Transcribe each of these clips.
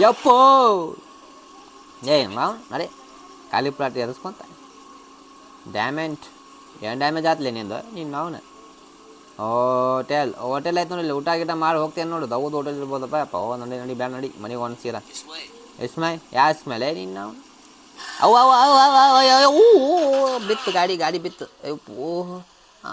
ಯಪ್ಪೋ ಏನು ನಡೆ ಖಾಲಿ ಪ್ಲಾಟ್ ಎದಸ್ಕೊಂತ ಡ್ಯಾಮೆಂಟ್ ಏನು ಡ್ಯಾಮೇಜ್ ಆತ್ಲೆ ನಿಂದು ನೀನು ನಾವ್ನ ಹೋಟೆಲ್ ಹೋಟೆಲ್ ಆಯ್ತು ನೋಡಿ ಊಟ ಗೀಟ ಮಾಡಿ ಹೋಗ್ತೇನೆ ನೋಡು ದೌದ್ ಹೋಟೆಲ್ ಇರ್ಬೋದಪ್ಪ ಅಪ್ಪ ಓ ನೋಡಿ ನೋಡಿ ಬ್ಯಾಡ ನಡಿ ಮನೆಗೆ ಒಂದು ಸೀರ ಇಸ್ಮೈ ಯಾ ಇಸ್ಮೈಲೆ ನೀನು ನಾವು ಅವು ಅವು ಅವು ಬಿತ್ತು ಗಾಡಿ ಗಾಡಿ ಬಿತ್ತು ಓಹ್ ಆ.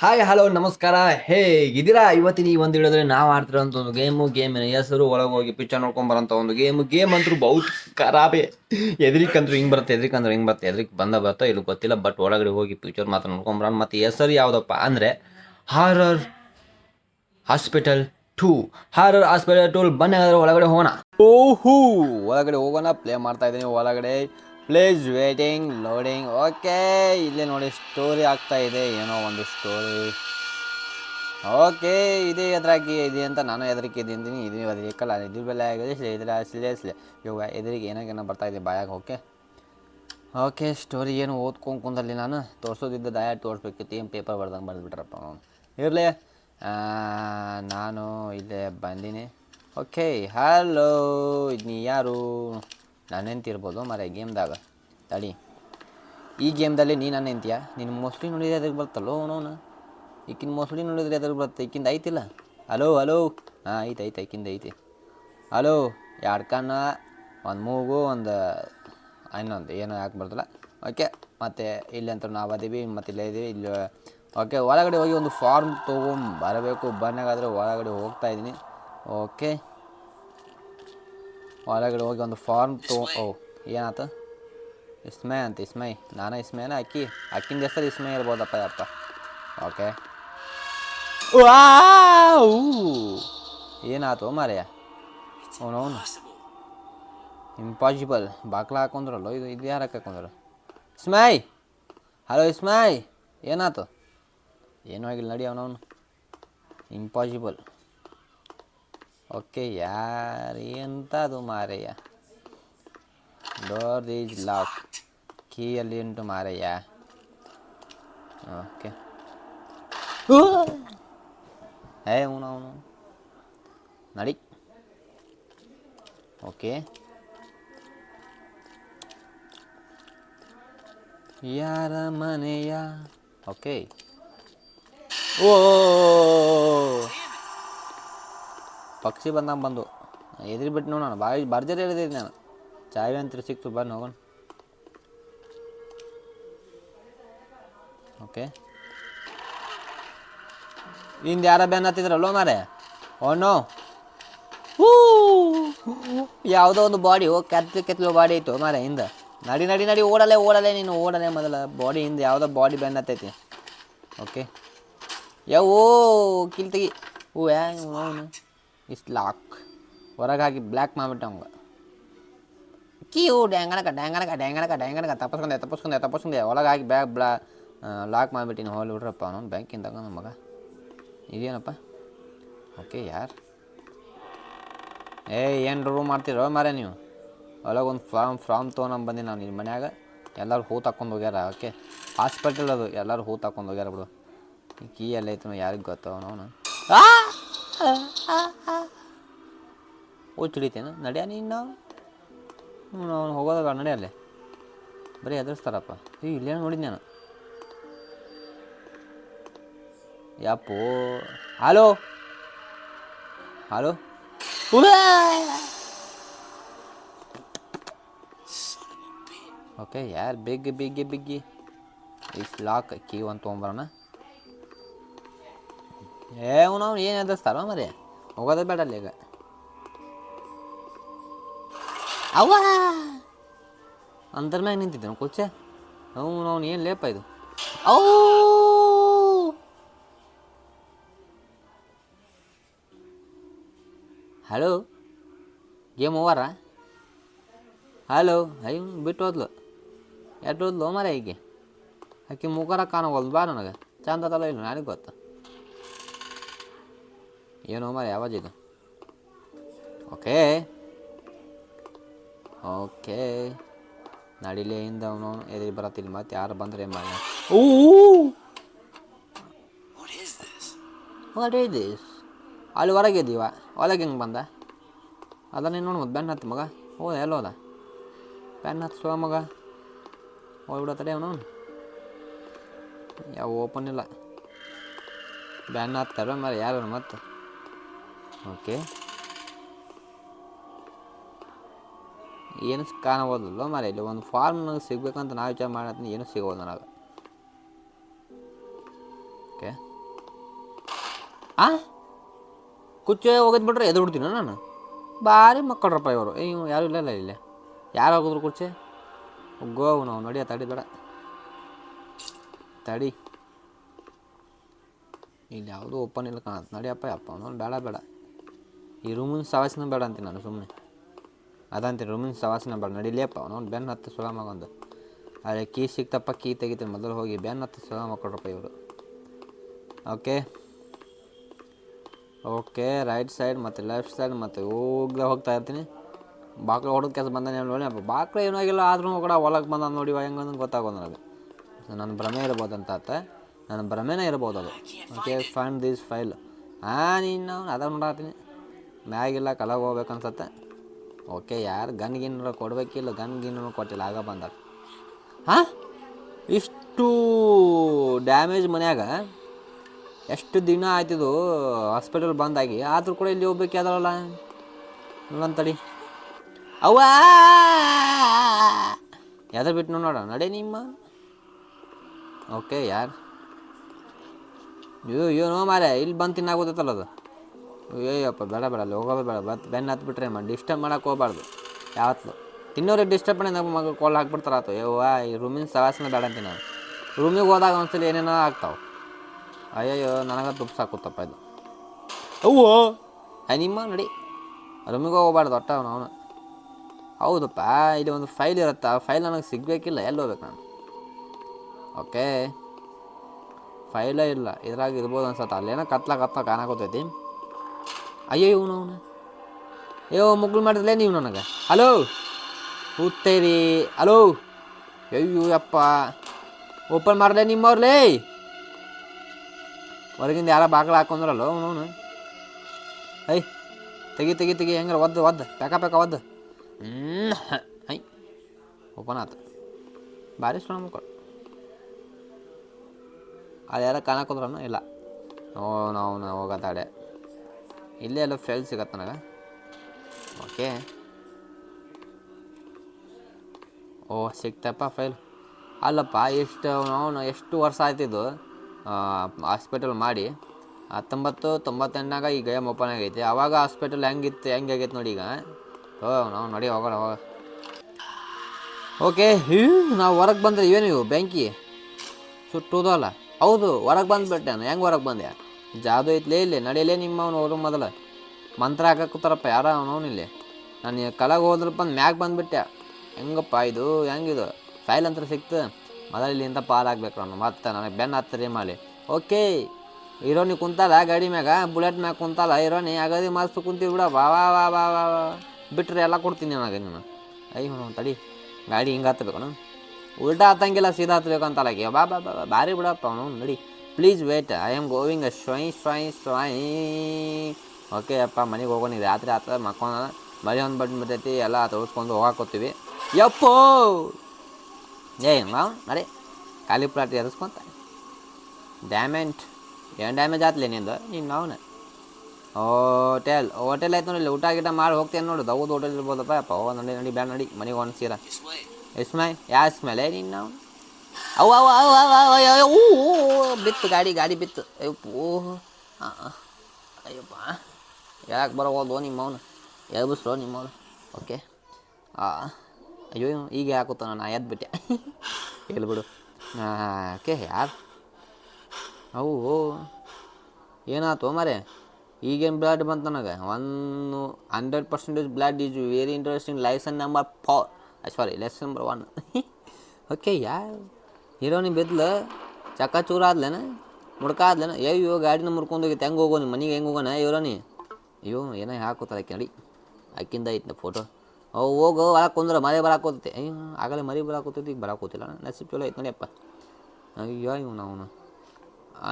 ಹಾಯ್ ಹಲೋ ನಮಸ್ಕಾರ. ಹೇ ಹೇಗಿದ್ದೀರಾ ಇವತ್ತಿನ ಈ ಒಂದು ಹಿಡಿದ್ರೆ ನಾವು ಆಡ್ತಿರೋಂಥ ಒಂದು ಗೇಮು ಗೇಮಿನ ಹೆಸರು ಒಳಗೆ ಹೋಗಿ ಪಿಕ್ಚರ್ ನೋಡ್ಕೊಂಡ್ ಒಂದು ಗೇಮು ಗೇಮ್ ಅಂತೂ ಬಹುತ್ ಖರಾಬೆ. ಎದ್ರಿಕಂದ್ರು ಹಿಂಗೆ ಬರುತ್ತೆ ಎದ್ರಿಕಂದ್ರೆ ಹಿಂಗೆ ಬರುತ್ತೆ. ಎದ್ರಿಕ್ ಬಂದ ಬರ್ತಾ ಇಲ್ಲಿ ಗೊತ್ತಿಲ್ಲ ಬಟ್ ಒಳಗಡೆ ಹೋಗಿ ಪಿಕ್ಚರ್ ಮಾತ್ರ ನೋಡ್ಕೊಂಬರೋಣ ಮತ್ತು ಹೆಸರು ಯಾವುದಪ್ಪ ಅಂದರೆ horror hospital two horror hospital tool ಬನ್ನಿ ಒಳಗಡೆ ಹೋಗೋಣ. ಓಹೋ! ಒಳಗಡೆ ಹೋಗೋಣ ಪ್ಲೇ ಮಾಡ್ತಾ ಇದ್ದೀನಿ. ಒಳಗಡೆ ಪ್ಲೇಸ್ ವೇಟಿಂಗ್ ಲೋಡಿಂಗ್ ಓಕೆ ಇಲ್ಲೇ ನೋಡಿ ಸ್ಟೋರಿ ಆಗ್ತಾ ಇದೆ, ಏನೋ ಒಂದು ಸ್ಟೋರಿ ಓಕೆ ಇದೇ ಎದುರಾಗಿ ಇದೆ ಅಂತ ನಾನು ಹೆದರಿಕೆ ಇದ್ದೀನಿ ಇದು ಹೆದರಿಕಲ್ಲ ಇದ್ರ ಬೆಲೆ ಆಗಿದೆ ಇದ್ರ ಸಿಲೇಸ್ಲೆ ಇವಾಗ ಎದುರಿಗೆ ಏನಾಗೇನೋ ಬರ್ತಾ ಇದೆ, ಬಾಯಾಗ ಓಕೆ ಓಕೆ ಸ್ಟೋರಿ ಏನು ಓದ್ಕೊಂಡು ಕುಂದಲ್ಲಿ ನಾನು. ತೋರಿಸೋದಿದ್ದ ದಯ ತೋರಿಸ್ಬೇಕಿತ್ತು ಏನು ಪೇಪರ್ ಬರ್ದಂಗೆ ಬರೆದ್ಬಿಟ್ರಪ್ಪ ಇರಲಿ. ನಾನು ಇಲ್ಲೇ ಬಂದೀನಿ. ಓಕೆ ಹಲೋ ನೀ ಯಾರು? ನಾನು ಎಂತಿರ್ಬೋದು ಮರೆ ಗೇಮ್ದಾಗ ತಡಿ. ಈ ಗೇಮ್ದಲ್ಲಿ ನೀನು ನಾನು ಎಂತೀಯ ನಿನ್ನ ಮೋಸ್ಟ್ಲಿ ನೋಡಿದ್ರೆ ಅದಕ್ಕೆ ಬರ್ತಲ್ಲೋ ಅವನವನು ಈಕಿನ ಮೋಸ್ಟ್ಲಿ ನೋಡಿದ್ರೆ ಅದಕ್ಕೆ ಬರುತ್ತೆ? ಈಕಿಂದ ಐತಿಲ್ಲ ಹಲೋ ಹಲೋ ಹಾಂ ಐತೆ ಐತೆ ಈಕಿಂದ ಐತಿ. ಹಲೋ ಎರಡು ಕಣ್ಣ ಒಂದು ಮೂಗು, ಒಂದು ಇನ್ನೊಂದು, ಏನೋ ಯಾಕೆ ಬರ್ತಲ್ಲ ಓಕೆ ಮತ್ತು ಇಲ್ಲಿ ಅಂತ ನಾವು ಅದೀವಿ, ಮತ್ತು ಇಲ್ಲೇ ಇದೀವಿ, ಇಲ್ಲಿ ಓಕೆ ಒಳಗಡೆ ಹೋಗಿ ಒಂದು ಫಾರ್ಮ್ ತೊಗೊಂಡು ಬರಬೇಕು ಬನ್ನಾಗಾದರೆ ಒಳಗಡೆ ಹೋಗ್ತಾ ಇದ್ದೀನಿ ಓಕೆ ಒಳಗಡೆ ಹೋಗಿ ಒಂದು ಫಾರ್ಮ್ ತೊ ಓ ಏನಾತ? ಇಸ್ಮೈ ಅಂತ ಇಸ್ಮೈ. ನಾನು ಇಸ್ಮೈನ ಅಕ್ಕಿ. ಅಕ್ಕಿನ ಹೆಸರು ಇಸ್ಮೈ ಇರ್ಬೋದಪ್ಪ ಯಪ್ಪ. ಓಕೆ ಏನಾಯ್ತು ಮಾರೆಯ? ಅವನವನು ಇಂಪಾಸಿಬಲ್ ಬಾಕ್ಲ ಹಾಕೊಂಡ್ರಲ್ಲ ಇದು ಇದು ಯಾರು ಹಾಕೊಂಡ್ರು? ಇಸ್ಮೈ! ಹಲೋ ಇಸ್ಮೈ! ಏನಾಯ್ತು ಏನೂ ಆಗಿಲ್ಲ ನಡಿ ಅವನವನು. ಇಂಪಾಸಿಬಲ್ ಓಕೆ ಯಾರು ಎಂಥದ್ದು ಮಾರಯ್ಯ ಡೋರ್ ಈಸ್ ಲಾಕ್ ಕೀಯಲ್ಲಿ ಉಂಟು ಮಾರಯ್ಯ ಓಕೆ ಏ ಅವನು ಅವನು ನಡಿ ಓಕೆ ಯಾರ ಮನೆಯ ಓಕೆ ಓ ಪಕ್ಷಿ ಬಂದಂಗೆ ಬಂದು. ಎದುರು ಬಿಟ್ಟು ನೋಡೋಣ ಬಾಯಿ ಬರ್ಜರಿ ಹೇಳಿದ್ದೀನಿ ನಾನು. ಚಾಯ್ ಅಂತ ಸಿಕ್ತು ಬನ್ನಿ ಹೋಗೋಣ ಓಕೆ. ಹಿಂದೆ ಯಾರ ಬ್ಯಾನ್ ಹತ್ತಿದ್ರಲ್ಲೋ ಮಾರೆ ಓನೋ ಹೂ. ಯಾವುದೋ ಒಂದು ಬಾಡಿ ಹೋಗಿ ಕೆತ್ತಲು ಕೆತ್ತಲು ಬಾಡಿ ಇತ್ತು ಮಾರೆ ಹಿಂದೆ. ನಡಿ ನಡಿ ನಡಿ, ಓಡಲೆ ಓಡಲೆ ನೀನು, ಓಡಲೆ ಮೊದಲ ಬಾಡಿ ಹಿಂದೆ ಯಾವುದೋ ಬಾಡಿ ಬ್ಯಾನ್ ಹತ್ತೈತಿ. ಓಕೆ. ಯಾವೋ ಕಿಲ್ ತೆಗಿ ಓ ಹ್ಯಾಂಗ್. ಇಷ್ಟು ಲಾಕ್ ಹೊರಗೆ ಹಾಕಿ ಬ್ಲ್ಯಾಕ್ ಮಾಡಿಬಿಟ್ಟ ಅವಂಗೆ. ಕ್ಯೂ ಡ್ಯಾಂಗಣಕ ಡ್ಯಾಂಗಣಕ ಡ್ಯಾಂಗಣಕ ಡ್ಯಾಂಗಣಕ ತಪ್ಪಿಸ್ಕೊಂಡೆ ತಪ್ಪಿಸ್ಕೊಂಡೆ ತಪ್ಪಿಸ್ಕೊಂಡೆ. ಒಳಗಾಗಿ ಬ್ಯಾಗ್ ಬ್ಲಾ ಲಾಕ್ ಮಾಡಿಬಿಟ್ಟಿನಿ ಹೋಲ್ ಬಿಡ್ರಪ್ಪ ಅವನು. ಬ್ಯಾಂಕಿಂದ ನಮ್ಮ ಮಗ. ಇದೇನಪ್ಪ? ಓಕೆ, ಯಾರು? ಏ ಏನು ರೂಮ್ ಮಾಡ್ತೀರೋ ಮಾರೇ ನೀವು? ಒಳಗೆ ಒಂದು ಫಾರ್ಮ್ ಫ್ರಾಮ್ ತೊಗೊಂಡು ಬಂದಿ ನಾನು ನಿಮ್ಮ ಮನ್ಯಾಗ. ಎಲ್ಲರೂ ಹೂ ತಕೊಂಡು ಹೋಗ್ಯಾರ, ಓಕೆ? ಹಾಸ್ಪಿಟಲ್ ಅದು. ಎಲ್ಲರೂ ಹೂ ತಕೊಂಡು ಹೋಗ್ಯಾರ ಬಿಡು. ಕೀ ಎಲ್ಲ ಐತನೋ ಯಾರಿಗೆ ಗೊತ್ತವನು ಅವನು ಓ ಚಿಡಿತೇನು ನಡ್ಯಾ ನೀನು ನಾವು ಹೋಗೋದಾಗ ನಡೆಯಲ್ಲೇ ಬರೀ ಎದುರಿಸ್ತಾರಪ್ಪ ಈ ಇಲ್ಲೇ ನೋಡಿದ್ ನಾನು. ಯಾಪೋ? ಹಲೋ? ಹಲೋ? ಓಕೆ ಯಾರು? ಬಿಗ್ಗಿ ಬಿಗ್ಗಿ ಬಿಗ್ಗಿ. ಇಸ್ ಲಾಕ್ ಕೀ ಒಂದು ತೊಗೊಂಬರೋಣ ಏ ಅವ್ನು ಏನು ಎದುರಿಸ್ತಾರೋ ಮರಿ. ಹೋಗೋದೇ ಬೇಡ ಅಲ್ಲಿ ಈಗ. ಅವ್ವ! ಅಂದ್ರ ಮ್ಯಾಗ ನಿಂತಿದ್ದೇನೆ ಕುಚ್ಚೆ ಅವನು ಅವ್ನು ಏನು ಲೇಪ ಇದು. ಅವು ಹಲೋ, ಗೇಮ್ ಓವರ? ಹಲೋ, ಅಯ್ಯ, ಬಿಟ್ಟು ಹೋದ್ಲು. ಎಟ್ಟು ಹೋದ್ಲು ಮರ ಹೀಗೆ. ಆಕೆ ಮುಖರ ಕಾಣವಲ್ದು ಬಾ ನನಗೆ. ಚಂದ ತಲ ಇಲ್ಲ, ನನಗೆ ಗೊತ್ತು. ಏನೋ ಮರ ಯಾವಾಗ ಇದು ಓಕೆ ಓಕೆ ನಡಿಲೇ ಹಿಂದ ಅವನು ಎದುರು ಬರತ್ತಿಲ್ಲ ಮತ್ತೆ ಯಾರು ಬಂದ್ರೆ ಮಾರ ಓ ದಿಸ್ ಅಲ್ಲಿ ಹೊರಗೆ ಇದ್ದೀವ ಹೊರಗೆ ಹೆಂಗೆ ಬಂದ ಅದ ನೀನು ನೋಡಿ ಮತ್ತೆ ಬೆನ್ನ ಹತ್ತು ಮಗ ಹೋದ ಎಲ್ಲೋ ಅದ ಬೆನ್ನ ಹತ್ತು ಸೋ ಮಗ ಹೋಗ್ಬಿಡತ್ತಡೆ ಅವನು ಯಾವ ಓಪನ್ ಇಲ್ಲ ಬ್ಯಾನ್ ಹತ್ತಾರ ಮರ ಯಾರು ಮತ್ತೆ ಓಕೆ. ಏನು ಕಾಣಬೋದಲ್ಲ ಮರ ಇಲ್ಲಿ ಒಂದು ಫಾರ್ಮ್ ನನಗೆ ಸಿಗ್ಬೇಕಂತ ನಾ ವಿಚಾರ ಮಾಡತ್ತೀನಿ ಏನು ಸಿಗೋದು ನನಗೆ ಓಕೆ. ಆ? ಕುಚ್ಚು ಹೋಗೋದು ಬಿಟ್ರೆ ಎದು ಬಿಡ್ತೀನಿ ನಾನು? ಭಾರಿ ಮಕ್ಕಳ್ರಪ್ಪ ಇವರು. ಇವು ಯಾರು ಇಲ್ಲ ಇಲ್ಲಿ. ಯಾರು ಹೋಗಿದ್ರು ಕುರ್ಚೆ? ಗೋವು ನಾವು ನಡಿಯ ತಡಿ ಬೇಡ. ತಡಿ. ಇಲ್ಲಿ ಯಾವುದು ಓಪನ್ ಇಲ್ಲ ಕಾಣತ್ತೆ. ನಡಿಯಪ್ಪ, ಅಪ್ಪ ಬೇಡ ಬೇಡ. ಈ ರೂಮಿನ ಸವಾಸಿನ ಬೇಡ ಅಂತೀನಿ ನಾನು ಸುಮ್ಮನೆ ಅದಂತೀನಿ ರೂಮಿನ ಸವಾಸಿನ ಬೇಡ. ನಡಿಲಿಯಪ್ಪ ಅವನು ಬೆನ್ನು ಹತ್ತು ಸುಲಾಮಗೊಂದು ಮಗೊಂದು ಕೀ ಸಿಕ್ತಪ್ಪ, ಕೀ ತೆಗಿತೀನಿ. ಮೊದಲು ಹೋಗಿ ಬೆನ್ನು ಹತ್ತು ಸುಲಾಮ ಮಕ್ಕಳ್ರಪ್ಪ ಇವರು. ಓಕೆ ಓಕೆ ರೈಟ್ ಸೈಡ್ ಮತ್ತು ಲೆಫ್ಟ್ ಸೈಡ್ ಮತ್ತು ಹೋಗ್ದೆ ಹೋಗ್ತಾ ಇರ್ತೀನಿ. ಬಾಕ್ಲ ಹೊಡೆದ ಕೆಲಸ ಬಂದಾನೆ ನೋಡಿ ಅಪ್ಪ. ಬಾಕ್ಲ ಏನೂ ಆಗಿಲ್ಲ, ಆದ್ರೂ ಕೂಡ ಹೊಲಕ್ಕೆ ಬಂದ ನೋಡಿ ಹೆಂಗಂದು ಗೊತ್ತಾಗೋದು ನನಗೆ. ನನ್ನ ಭ್ರಮೆ ಇರ್ಬೋದು ಅಂತ ಆತ ನನ್ನ ಭ್ರಮೆನೇ ಇರ್ಬೋದು ಅದು. ಓಕೆ ಫೈಂಡ್ ದಿಸ್ ಫೈಲ್ ಹಾಂ ನೀನು ಅದ ನೋಡತ್ತೀನಿ ಮ್ಯಾಗಿಲ್ಲ ಕಲಾಗ ಹೋಗ್ಬೇಕು ಅನ್ಸತ್ತೆ. ಓಕೆ, ಯಾರು ಗನ್ ಗಿನ್ ಕೊಡ್ಬೇಕಿಲ್ಲ, ಗನ್ ಗಿನ್ ಕೊಟ್ಟಿಲ್ಲ, ಆಗ ಬಂದ ಹಾಂ? ಇಷ್ಟು ಡ್ಯಾಮೇಜ್ ಮನ್ಯಾಗ ಎಷ್ಟು ದಿನ ಆಯ್ತಿದು ಹಾಸ್ಪಿಟಲ್ ಬಂದಾಗಿ, ಆದರೂ ಕೂಡ ಇಲ್ಲಿ ಹೋಗ್ಬೇಕು ಯಾವ್ದಲ್ಲ ನೋಡಂತಡಿ ಅವ್ವ! ಯಾವ್ದು ಬಿಟ್ಟು ನೋಡ, ನಡೆ ನಿಮ್ಮ. ಓಕೆ, ಯಾರು? ಅಯ್ಯೋ ಏನೋ ಮಾರೆ ಇಲ್ಲಿ ಬಂದು ತಿನ್ನಾಗೋದತ್ತಲ್ಲ ಅದು. ಅಯ್ಯಪ್ಪ ಬೇಡ ಬೇಡ ಅಲ್ಲಿ ಹೋಗೋದು ಬೇಡ. ಬತ್ ಬೆನ್ನು ಹತ್ಬಿಟ್ರೆ ಮಾಡಿ ಡಿಸ್ಟರ್ಬ್ ಮಾಡೋಕೆ ಹೋಗ್ಬಾರ್ದು. ಯಾವತ್ತು. ತಿನ್ನೋರಿಗೆ ಡಿಸ್ಟರ್ಬ್ ಮಾಡಿ ನಮ್ಮ ಮಗ ಕಾಲ್ ಹಾಕ್ಬಿಡ್ತಾರ ಆತು. ಯವ್ವ ಈ ರೂಮಿನ ಸವಾಸನ ಬೇಡ ಅಂತೀನಿ ನಾನು. ರೂಮಿಗೆ ಹೋದಾಗ ಒಂದ್ಸಲ ಏನೇನೋ ಆಗ್ತಾವೆ. ಅಯ್ಯಯ್ಯೋ ನನಗೆ ತುಪ್ಪ ಸಾಕುತ್ತಪ್ಪ ಇದು. ಅವ್ವೋ ನಿಮ್ಮ ನಡಿ. ರೂಮಿಗೆ ಹೋಗ್ಬಾರ್ದು ಒಟ್ಟ ಅವನು ಅವನು. ಹೌದಪ್ಪ ಇಲ್ಲಿ ಒಂದು ಫೈಲ್ ಇರುತ್ತೆ? ಆ ಫೈಲ್ ನನಗೆ ಸಿಗಬೇಕಿಲ್ಲ ಎಲ್ಲಿ ಹೋಗ್ಬೇಕು ನಾನು? ಓಕೆ. ಫೈಲೇ ಇಲ್ಲ. ಇದ್ರಾಗ ಇರ್ಬೋದು ಅನ್ಸತ್ತೆ. ಅಲ್ಲೇನೋ ಕತ್ಲ ಕತ್ಲ ಕಾಣಕೋತೈತಿ ಅಯ್ಯೋ, ಇವನು, ಅವನು. ಅಯ್ಯೋ, ಮುಗ್ಳು ಮಾಡಿದ್ಲೇ ನೀವು ನನಗೆ. ಹಲೋ? ಕೂತೇರಿ. ಹಲೋ? ಅಯ್ಯೋ ಅಪ್ಪ ಓಪನ್ ಮಾಡಲೇ ನಿಮ್ಮವ್ರಲೇ? ಹೊರಗಿಂದ ಯಾರ ಬಾಗಿಲು ಹಾಕೊಂಡ್ರಲ್ಲ ಅವನು ಐ ತೆಗಿ ತೆಗಿ ತೆಗಿ. ಹೆಂಗಾರ, ಒದ್ದು ಒದ್ದು. ಪ್ಯಾಕ ಪ್ಯಾಕ ಒದ್ದು. ಐ ಓಪನ್ ಆತು. ಭಾರಿ ಸ್ಟ್ರಾಂಗ್ ಮಕ್ಕಳು. ಅದು ಯಾರ ಕಾಣಕೋದ್ರನು ಇಲ್ಲ. ಓ ನಾವು ಹೋಗತ್ತಾಡೆ ಇಲ್ಲೇ ಎಲ್ಲ ಫೆಲ್ ಸಿಗತ್ತೆ ನನಗೆ. ಓಕೆ ಓ ಸಿಕ್ತಪ್ಪ ಫೈಲ್ ಅಲ್ಲಪ್ಪ, ಎಷ್ಟು, ಅವನು ಎಷ್ಟು ವರ್ಷ ಆಯ್ತಿದ್ದು? ಹಾಸ್ಪಿಟಲ್ ಮಾಡಿ. ಹತ್ತೊಂಬತ್ತು, ತೊಂಬತ್ತೆಂಟನಾಗ ಈ ಗೇಮ್ ಓಪನ್ ಆಗೈತಿ. ಆವಾಗ ಹಾಸ್ಪಿಟಲ್ ಹೆಂಗಿತ್ತು, ಹೆಂಗೆ ಆಗೈತೆ ನೋಡಿ ಈಗ. ಓ ನಾವು ನೋಡಿ, ಹೋಗೋಣ ಹೋಗ ಓಕೆ ನಾವು ಹೊರಗೆ ಬಂದ್ರೆ ಏನು ಇವು, ಬೆಂಕಿ? ಸುಟ್ಟುದಲ್ಲ. ಹೌದು, ಹೊರಗೆ ಬಂದುಬಿಟ್ಟೆ ನಾನು. ಹೆಂಗೆ ಹೊರಗೆ ಬಂದೆ? ಜಾದು ಐತ್ಲೇ ಇಲ್ಲಿ ನಡೆಯಲೇ ನಿಮ್ಮ ಅವನು ಅವರು ಮೊದಲು. ಮಂತ್ರ ಹಾಕಕ್ಕೂತಾರಪ್ಪ ಯಾರ ಅವನವನು ಇಲ್ಲಿ. ನಾನು ಕಲಾಗ ಹೋದ್ರಪ್ಪ ಅಂದ್ ಮ್ಯಾಗ ಬಂದುಬಿಟ್ಟೆ. ಹೆಂಗಪ್ಪ ಇದು, ಹೆಂಗಿದು? ಫೈಲ್ ಅಂತ ಸಿಕ್ತು. ಮೊದಲು ಇಲ್ಲಿಂದ ಪಾಲ್ ಆಗ್ಬೇಕು ನಾನು, ಮತ್ತೆ ನನಗೆ ಬೆನ್ನು ಹತ್ತರಿ ಮಾಲಿ. ಓಕೆ ಹೀರೋನಿ ಕುಂತಲ್ಲ ಗಾಡಿ ಮ್ಯಾಗ, ಬುಲೆಟ್ ಮ್ಯಾಗ ಕುಂತಲ್ಲ ಹೀರೋನಿ ಅಗದಿ ಮಸ್ತ್ ಕುಂತೀವಿ ಬಿಡ ವಾ ವಾ ವಾ ವಾ ವಾ ಬಿಟ್ರೆ ಎಲ್ಲ ಕೊಡ್ತೀನಿ ನನಗೆ ನೀನು. ಹ್ಞೂ ತಡಿ, ಗಾಡಿ ಹಿಂಗೆ ಹತ್ತಬೇಕು ನಾನು. ಉಲ್ಟಾ ಹತ್ತಂಗಿಲ್ಲ, ಸೀದಾ ಹತ್ಬೇಕು ಅಂತಲ್ಲ ಬಾ ಬಾ ಬಾ ಬಾರಿ ಬಿಡಪ್ಪ ಅವನು ನಡಿ. Please wait I am going ಶ್ವೈ ಶ್ವೈ ಸ್ವಯ್ ಓಕೆ ಅಪ್ಪ ಮನೆಗೆ ಹೋಗೋಣ ರಾತ್ರಿ ಆತ ಮಕ್ಕೊಂಡ ಮಳೆ ಒಂದು ಬಟ್ ಬಿಟ್ಟೈತಿ ಎಲ್ಲ ತೋರಿಸ್ಕೊಂಡು ಹೋಗಾಕೋತೀವಿ. ಯಪ್ಪೋ! ಏ ಮಾವು ನಡಿ. ಖಾಲಿ ಪ್ಲಾಟ್ ಎರಿಸ್ಕೊಂತ. ಡ್ಯಾಮೆಂಟ್ ಏನು ಡ್ಯಾಮೇಜ್ ಆತ್ಲೆ ನಿಂದು? ನೀನು ನಾವು ಹೋಟೆಲ್ ಹೋಟೆಲ್ ಆಯ್ತು ನೋಡಿ ಊಟ ಗಿಟ ಮಾಡಿ ಹೋಗ್ತೇನೆ ನೋಡು. ದೌದು ಹೋಟೆಲ್ ಇರ್ಬೋದಪ್ಪ ಅಪ್ಪ ನಡಿ ನಡಿ ಬ್ಯಾಡ ನಡಿ. ಮನೆಗೆ ಒಂದು ಸೀರಾ ಎಸ್ಮೈ ಯಾ ಇಸ್ಮಾಯ್ಲೆ ನೀನು ನಾವು ಅವ ಅವ ಅವ ಅವ ಊ, ಬಿತ್ತು ಗಾಡಿ ಗಾಡಿ ಬಿತ್ತು. ಅಯ್ಯಪ್ಪೋ ಆ, ಆ. ಅಯ್ಯಪ್ಪ. ನಿಮ್ಮ ಬರೋದು ನಿಮ್ಮವನು? ನಿಮ್ಮ ಅವನು ಓಕೆ. ಆ ಅಯ್ಯೋ ಈಗ ಹಾಕೋತಾನ ನಾನು ಎದ್ಬಿಟ್ಟೆ. ಹೇಳ್ಬಿಡು ಓಕೆ ಯಾರು? ಅವು ಏನಾಯ್ತು ಮರೆ? ಈಗೇನು ಬ್ಲಡ್ ಬಂತು ನನಗೆ? ಒಂದು hundred percentage blood is very interesting lesson number four sorry lesson number one okay yeah ಹೀರೋನಿ ಬಿದ್ಲು, ಚಕ್ಕ ಚೂರ ಆದ್ಲೇನ? ಮುಡ್ಕ ಆದ್ಲೇನ? ಅಯ್ಯೋ ಗಾಡಿನ ಮುರ್ಕೊಂಡು ಹೋಗಿತ್ತು ಹೆಂಗೆ ಹೋಗೋ ನಿಮ್ಮ ಮನೆಗೆ ಹೆಂಗೆ ಹೋಗೋಣ ಹೀರೋನಿ? ಅಯ್ಯೋ, ಏನೋ ಹಾಕೋತಾರೆ ಆಕೆ ನಡಿ. ಆಕಿಂದ ಐತೆ ಫೋಟೋ ಅವು ಹೋಗು ಒಳಗೆ ಕುಂದ್ರೆ ಮರೆ ಬರಾಕೋತೈತೆ ಅಯ್ಯೋ, ಆಗಲೇ ಮರಿ ಬರಾಕೋತೈತಿ ಈಗ ಬರಾಕೋತಿಲ್ಲ ನಸೀಬ್ ಚಲೋ ಐತೆ ನೋಡಿಯಪ್ಪ ಅಯ್ಯೋ, ಇವ್ನು, ಅವನು.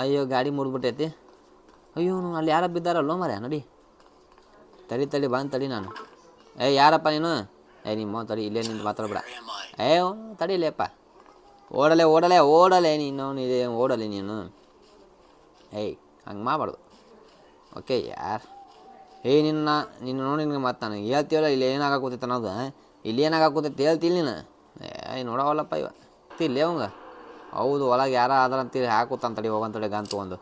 ಅಯ್ಯೋ, ಗಾಡಿ ಮುಡ್ಬಿಟ್ಟೈತಿ ಅಯ್ಯೋ ಅವ್ನು ಅಲ್ಲಿ ಯಾರ ಬಿದ್ದಾರಲ್ಲೋ ಮರ ನಡಿ. ತಡಿ ತಡಿ ಬಂದು ತಡಿ ನಾನು. ಏ, ಯಾರಪ್ಪ ನೀನು? ಏ, ನಿಮ್ಮ ತಡಿ, ಇಲ್ಲೇ ನಿಂತು ಮಾತಾಡ್ಬೇಡ. ಏ ತಡಿಲೇಪ್ಪ ಓಡಲೆ ಓಡಲೆ ಓಡಲೆ ನೀನು ಇದೆ ಓಡಲೆ ನೀನು. ಏಯ್, ಹಂಗೆ ಮಾಡಬಾರ್ದು. ಓಕೆ, ಯಾರು? ಏಯ್, ನಿನ್ನ ನಿನ್ನ ನೋಡಿ ನಿನಗೆ ಮತ್ತೆ ನನಗೆ ಹೇಳ್ತೀವಲ್ಲ, ಇಲ್ಲಿ ಏನಾಗಕೂತೈತೆ ಅನ್ನೋದು? ಇಲ್ಲಿ ಏನಾಗಕೂತೈತೆ ಹೇಳ್ತಿಲ್ಲ ನೀನು? ಏಯ್, ನೋಡವಲ್ಲಪ್ಪ ಇವ. ತಿಲ್ಲ ಅವಂಗ. ಹೌದು, ಒಳಗೆ ಯಾರ ಆದ್ರ ಅಂತೇಳಿ ಹಾಕುತ್ತಾನ ತಡಿ ಹೋಗಂತಡಿ ಗನ್ ತೊಗೊಂಡು.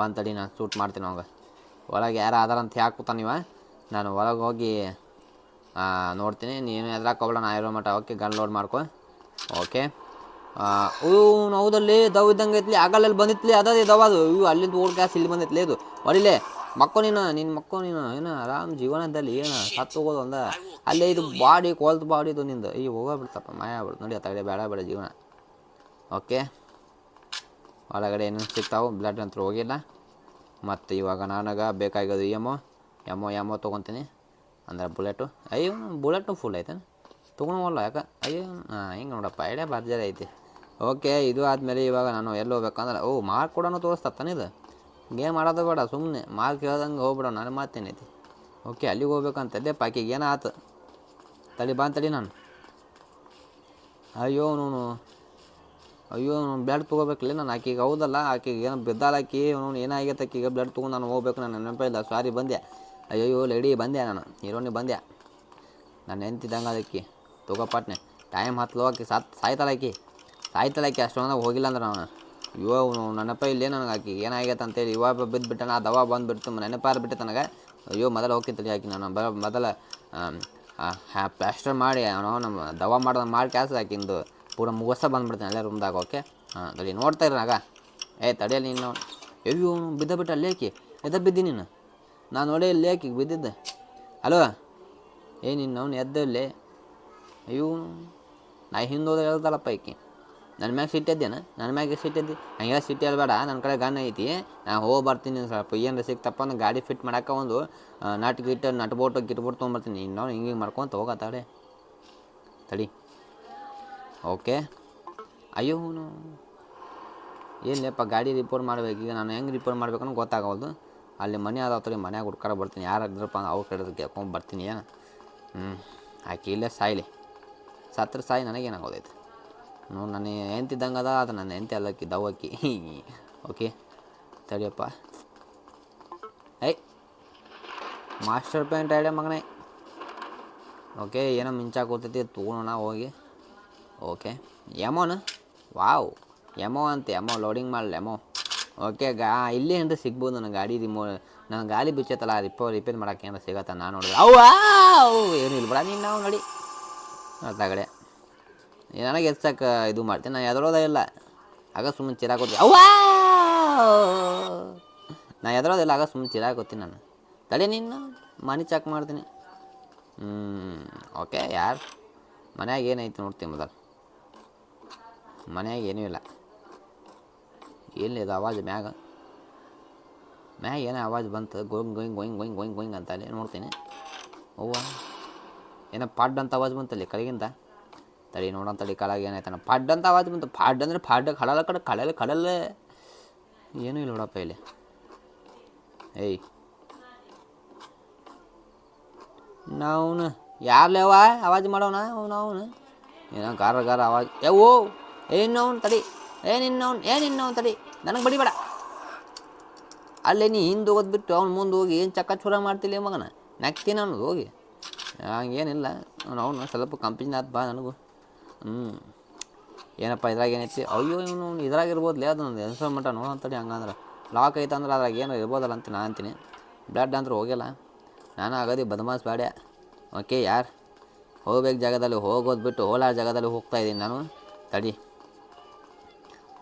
ಬಂತಡಿ ನಾನು ಶೂಟ್ ಮಾಡ್ತೀನಿ ಅವಂಗ. ಒಳಗೆ ಯಾರ ಆದಾರಂತ ಅಂತ ಹಾಕುತ್ತಾನ ಇವ? ನಾನು ಒಳಗೆ ಹೋಗಿ ನೋಡ್ತೀನಿ. ನೀನು ಎದ್ರಾಕೋಬೇಡ ನಾ ಇರೋ ಮಟ್ಟ ಓಕೆ, ಗನ್ ಲೋಡ್ ಮಾಡ್ಕೊ. ಓಕೆ. ಹೌದಲ್ಲಿ, ದವ್ ಇದ್ದಂಗೆ ಐತ್ಲಿ ಆಗಲ್ಲಿ ಬಂದಿತ್ಲಿ, ಅದೇ ದವ ಅದು ಇವು ಅಲ್ಲಿಂದ ಓಡ್ ಗ್ಯಾಸ್ ಇಲ್ಲಿ ಬಂದಿತ್ಲಿ, ಇದು. ಹೊಡಿಲೆ, ಮಕ್ಕೋ ನೀನು ನಿನ್ನ ಮಕ್ಕೋ ನೀನು, ಏನು, ಆರಾಮ್ ಜೀವನದಲ್ಲಿ, ಏನು ಸತ್ತು ಹೋಗೋದು ಅಂದ ಅಲ್ಲೇ ಇದು ಬಾಡಿ, ಕೋಲ್ತ್ ಬಾಡಿ ಇದು ನಿಂದು. ಈ ಹೋಗೋಬಿಡ್ತಪ್ಪ, ಮಾಯ ಆಗ್ಬಿಡ್ತು. ನೋಡಿ ತಗಡೆ ಬೇಡ ಬೇಡ ಜೀವನ. ಓಕೆ. ಒಳಗಡೆ ಏನೇನು ಸಿಗ್ತಾವೆ, ಬ್ಲಡ್ ಅಂತ ಹೋಗಿಲ್ಲ. ಮತ್ತು ಇವಾಗ ನನಗೆ ಬೇಕಾಗಿರೋದು ಎಮೋ ಎಮೋ ಎಮೋ ತೊಗೊತೀನಿ. ಅಂದ್ರೆ ಬುಲೆಟು. ಅಯ್ಯೋ ಬುಲೆಟು ಫುಲ್ ಐತೆ ತೊಗೊಳವಲ್ಲ ಯಾಕೆ? ಅಯ್ಯೋ ಹಾಂ ಹಿಂಗೆ ನೋಡಪ್ಪ ಐಡಿಯಾ ಭರ್ಜರಿ ಐತಿ. ಓಕೆ, ಇದು ಆದಮೇಲೆ ಇವಾಗ ನಾನು ಎಲ್ಲಿ ಹೋಗ್ಬೇಕಂದ್ರೆ, ಓ, ಮಾರ್ಕ್ ಕೂಡ ತೋರಿಸ್ತಾನೆ ಇದು. ಗೇಮ್ ಆಡೋದು ಬೇಡ ಸುಮ್ಮನೆ ಮಾರ್ಕ್ ಹೇಳ್ದಂಗೆ ಹೋಗ್ಬಿಡ, ನಾನು ಮಾತೇನೈತಿ ಓಕೆ, ಅಲ್ಲಿಗೆ ಹೋಗ್ಬೇಕಂತದ್ದೆ ಪಾಕಿಗೆ ಏನೋ ಆತು ತಡಿ, ಬಾ ತಡಿ ನಾನು. ಅಯ್ಯೋ ನೋನು ಅಯ್ಯೋ ನಾನು ಬ್ಲಡ್ ತೊಗೋಬೇಕಲ್ಲ ನಾನು, ಆಕಿಗೆ ಹೌದಲ್ಲ, ಆಕಿಗೆ ಏನೋ ಬಿದ್ದಾಳ ಆಕಿ, ಅವ್ನು ಏನಾಗೈತೆ ಆಕಿಗೆ ಬ್ಲಡ್ ತೊಗೊಂಡು ನಾನು ಹೋಗ್ಬೇಕು, ನಾನು ನೆನಪಿಲ್ಲ ಸಾರಿ ಬಂದೆ. ಅಯ್ಯೋ ಲೇಡಿ ಬಂದೆ ನಾನು ಹೀರೋನಿ ಬಂದೆ. ನಾನು ಎಂತಿದ್ದಂಗೆ ಅದಕ್ಕೆ ತೊಗೋಪಾಟ್ನೆ ಟೈಮ್ ಹತ್ತಲು ಆಕಿ ಸಾತ್ ಸಾಯ್ತಾಳ ಸಾಯ್ತಾಳ ಆಕೆ ಅಷ್ಟೊಂದಾಗ ಹೋಗಿಲ್ಲ ಅಂದ್ರೆ ನಾನು ಅವನು ನೆನಪ ಇಲ್ಲೇ ನನಗೆ ಆಕಿ. ಏನಾಗೈತೆ ಅಂತೇಳಿ ಇವಾಗ ಬಿದ್ದುಬಿಟ್ಟೆ ಆ ದವಾ ಬಂದುಬಿಡ್ತು ನೆನಪಾರ ಬಿಟ್ಟು ನನಗೆ. ಅಯ್ಯೋ, ಮೊದಲು ಹೋಗ್ತಿತ್ತು ಆಕಿ ನಾನು. ಬ, ಮೊದಲ ಪ್ಲಾಸ್ಟರ್ ಮಾಡಿ, ಅವನು ನಮ್ಮ ದವಾ ಮಾಡೋದು ಮಾಡಿ ಕ್ಯಾಸ್ ಆಕಿಂದು ಪೂರ ಮುಗಸ ಬಂದುಬಿಡ್ತೀನಿ ಅಲ್ಲೇ ರೂಮ್ದಾಗ ಓಕೆ? ಹಾಂ, ತಡಿ, ನೋಡ್ತಾ ಇರೋನಾಗ ಏ, ತಡಿಯಲ್ಲಿ ನೀನು ಅಯ್ಯೋ ಬಿದ್ದ ಬಿಟ್ಟು ಅಲ್ಲೇ ಆಕಿ. ಎದ್ದ ಬಿದ್ದಿ ನೀನು? ನಾನು ನೋಡಿ ಇಲ್ಲಿ ಆಕಿಗೆ ಬಿದ್ದಿದ್ದೆ. ಹಲೋ ಏ ನಿನ್ನ ಅವನು ಎದ್ದಲ್ಲಿ ಅಯ್ಯೋ ನಾ ಹಿಂದೆ ಹೋದ್ರೆ ಹೇಳ್ತಾಳಪ್ಪ ಈಕಿ. ನನ್ನ ಮ್ಯಾಗ ಸಿಟ್ಟಿದ್ದೇನೆ ನನ್ನ ಮ್ಯಾಗೆ ಸಿಟ್ಟಿದ್ದಿ ಹಂಗೆ ಸಿಟ್ಟಿ ಹೇಳ್ಬೇಡ, ನನ್ನ ಕಡೆ ಗನ್ ಐತಿ. ನಾ ಹೋಗಿ ಬರ್ತೀನಿ ಸ್ವಲ್ಪ, ಏನಾರ ಸಿಕ್ತಪ್ಪ ಅಂದ್ರೆ ಗಾಡಿ ಫಿಟ್ ಮಾಡೋಕೆ ಒಂದು ನಟ್ ಗಿಟ್, ನಟ್ ಬೋಟು, ಗಿಟ್ ಬೋಟ್ ತೊಗೊಂಬರ್ತೀನಿ. ಇನ್ನೊಂದು ಹಿಂಗೆ ಹಿಂಗೆ ಮಾಡ್ಕೊಂತ ಹೋಗತ್ತಾಳೆ ತಡಿ. ಓಕೆ. ಅಯ್ಯೋ ಏನಿಲ್ಲಪ್ಪ ಗಾಡಿ ರಿಪೇರ್ ಮಾಡ್ಬೇಕು? ಈಗ ನಾನು ಹೆಂಗೆ ರಿಪೇರ್ ಮಾಡ್ಬೇಕನ್ನೋ ಗೊತ್ತಾಗೋದು ಅಲ್ಲಿ ಮನೆ ತಡಿ, ಮನ್ಯಾಗ ಹುಡ್ಕಾರ ಬರ್ತೀನಿ. ಯಾರು ಇದ್ರಪ್ಪ ಅವ್ರ ಕಡೆ ಕೇಳ್ಕೊಂಡು ಬರ್ತೀನಿ ಏನು? ಹ್ಞೂ ಆಕೆ ಇಲ್ಲೇ ಸಾಯ್ಲಿ. ಸತ್ರ ಸಾಯಿ ನನಗೇನಾಗೋದೈತೆ? ನೋಡು ನನ್ನ ಹೆಂತಿದ್ದಂಗೆ ಅದ ಅದು ನನ್ನ ಎಂತೆ ಅಲ್ಲಕ್ಕಿ ದವಕ್ಕಿ ಓಕೆ, ತಡಿಯಪ್ಪ. ಐ ಮಾಸ್ಟರ್ ಪೇಂಟ್ ಐಡಿಯಾ ಮಗನೇ. ಓಕೆ, ಏನೋ ಮಿಂಚಾಕೋತೈತಿ ತೊಗೊಳೋಣ, ಹೋಗಿ. ಓಕೆ, ಎಮೋನ? ವಾವ್, ಎಮೋ ಅಂತ, ಎಮೋ, ಲೋಡಿಂಗ್ ಮಾಡಲಿ ಎಮೋ. ಓಕೆ, ಗಾ, ಇಲ್ಲಿ ಏನಾರ ಸಿಗ್ಬೋದು, ನನ್ನ ಗಾಡಿ ರಿಮೋ, ನನ್ನ ಗಾಡಿ ಬಿಚ್ಚತ್ತಲ್ಲ ರಿಪೋ ರಿಪೇರ್ ಮಾಡೋಕ್ಕೆ ಏನಾರ ಸಿಗತ್ತ, ನಾನು ನೋಡಿದ್ರೆ. ಅವು ಏನು ಇಲ್ಲ ಬಿಡ, ನೀನು ನಾವು ನೋಡಿ. ತಗಡೆ ನನಗೆ ಎಚ್ಚಕ್ಕೆ ಇದು ಮಾಡ್ತೀನಿ. ನಾನು ಎದರೋದೇ ಇಲ್ಲ. ಆಗ ಸುಮ್ಮನೆ ಚಿರಾಕೋತೀನಿ ನಾ ಎದರೋದಿಲ್ಲ ಆಗ ಸುಮ್ಮನೆ ಚಿರಾಕೋತೀನಿ ನಾನು. ತಡೆ ನಿನ್ನ ಮನೆ ಚೆಕ್ ಮಾಡ್ತೀನಿ. ಹ್ಞೂ ಓಕೆ ಯಾರು? ಮನ್ಯಾಗ ಏನೈತಿ ನೋಡ್ತೀನಿ ಮೊದಲು. ಮನ್ಯಾಗ ಏನೂ ಇಲ್ಲ. ಎಲ್ಲಿ ಇದು ಆವಾಜ್ ಮ್ಯಾಗ? ಮ್ಯಾಗ ಏನೋ ಆವಾಜ್ ಬಂತು. Going going going going going going ಅಂತ ಅಲ್ಲಿ ನೋಡ್ತೀನಿ. ಅವ್ವ, ಏನೋ ಪಾಡ್ ಅಂತ ಆವಾಜ್ ಬಂತಲ್ಲಿ ಕಡೆಗಿಂದ? ತಡಿ ನೋಡೋಣ ತಡಿ ಕೆಳಗೆ ಏನಾಯ್ತಾನ? ಫಡ್ ಅಂತ ಆವಾಜ್ ಬಂತು. ಪಾಡ್ ಅಂದರೆ ಪಾಡ್ ಕಡಲ ಕಡೆ ಕಡಲೆ ಕಡಲೆ ಏನೂ ಇಲ್ಲ ನೋಡಪ್ಪ ಇಲ್ಲಿ. ಏಯ್. ನಾವು ಯಾರ್ಲೇವ ಆವಾಜ್ ಮಾಡೋಣ? ಅವ್ನು ಅವನು ಏನೋ ಗಾರ ಗಾರ ಆವಾಜ್. ಏ, ಓ ಏನವ್ನು ಅವ್ನು ತಡಿ. ಏನಿನ್ನವ್ನು ಏನಿನ್ನವ್ನು ತಡಿ. ನನಗೆ ಬಡಿಬೇಡ ಅಲ್ಲೇ ನೀ ಹಿಂದೆ ಹೋಗೋದು ಬಿಟ್ಟು ಅವ್ನು ಮುಂದೆ ಹೋಗಿ ಏನು ಚಕ್ಕ ಚೂರ ಮಾಡ್ತಿಲ್ಲ ಮಗನ? ನಗ್ತೀನಿ ಅನ್ನೋದು ಹೋಗಿ. ಹಂಗೇನಿಲ್ಲ. ಅವ್ನು ಅವನು ಸ್ವಲ್ಪ ಕಂಪ್ನಿ ಆತ್ ಬಾ ನನಗೂ. ಹ್ಞೂ ಏನಪ್ಪ, ಇದ್ರಾಗ ಏನೈತಿ? ಅಯ್ಯೋ, ಇವನು ಇದ್ರಾಗ ಇರ್ಬೋದ್ಲೇ? ಎನ್ಸೋ ಮಟ್ಟ ನೋಡಂತಡಿ ಹಂಗಂದ್ರೆ. ಲಾಕ್ ಐತೆ ಅಂದ್ರೆ ಅದ್ರಾಗ ಏನೋ ಇರ್ಬೋದಲ್ಲ ಅಂತ ನಾನು ಅಂತೀನಿ. ಬ್ಲಡ್ ಅಂದ್ರೆ ಹೋಗಿಲ್ಲ. ನಾನು ಆಗದಿ ಬದಮಾಸ್ ಬೇಡ ಓಕೆ ಯಾರು? ಹೋಗ್ಬೇಕು ಜಾಗದಲ್ಲಿ ಹೋಗೋದು ಬಿಟ್ಟು ಹೋಲಾರ ಜಾಗದಲ್ಲಿ ಹೋಗ್ತಾ ಇದ್ದೀನಿ ನಾನು. ತಡಿ.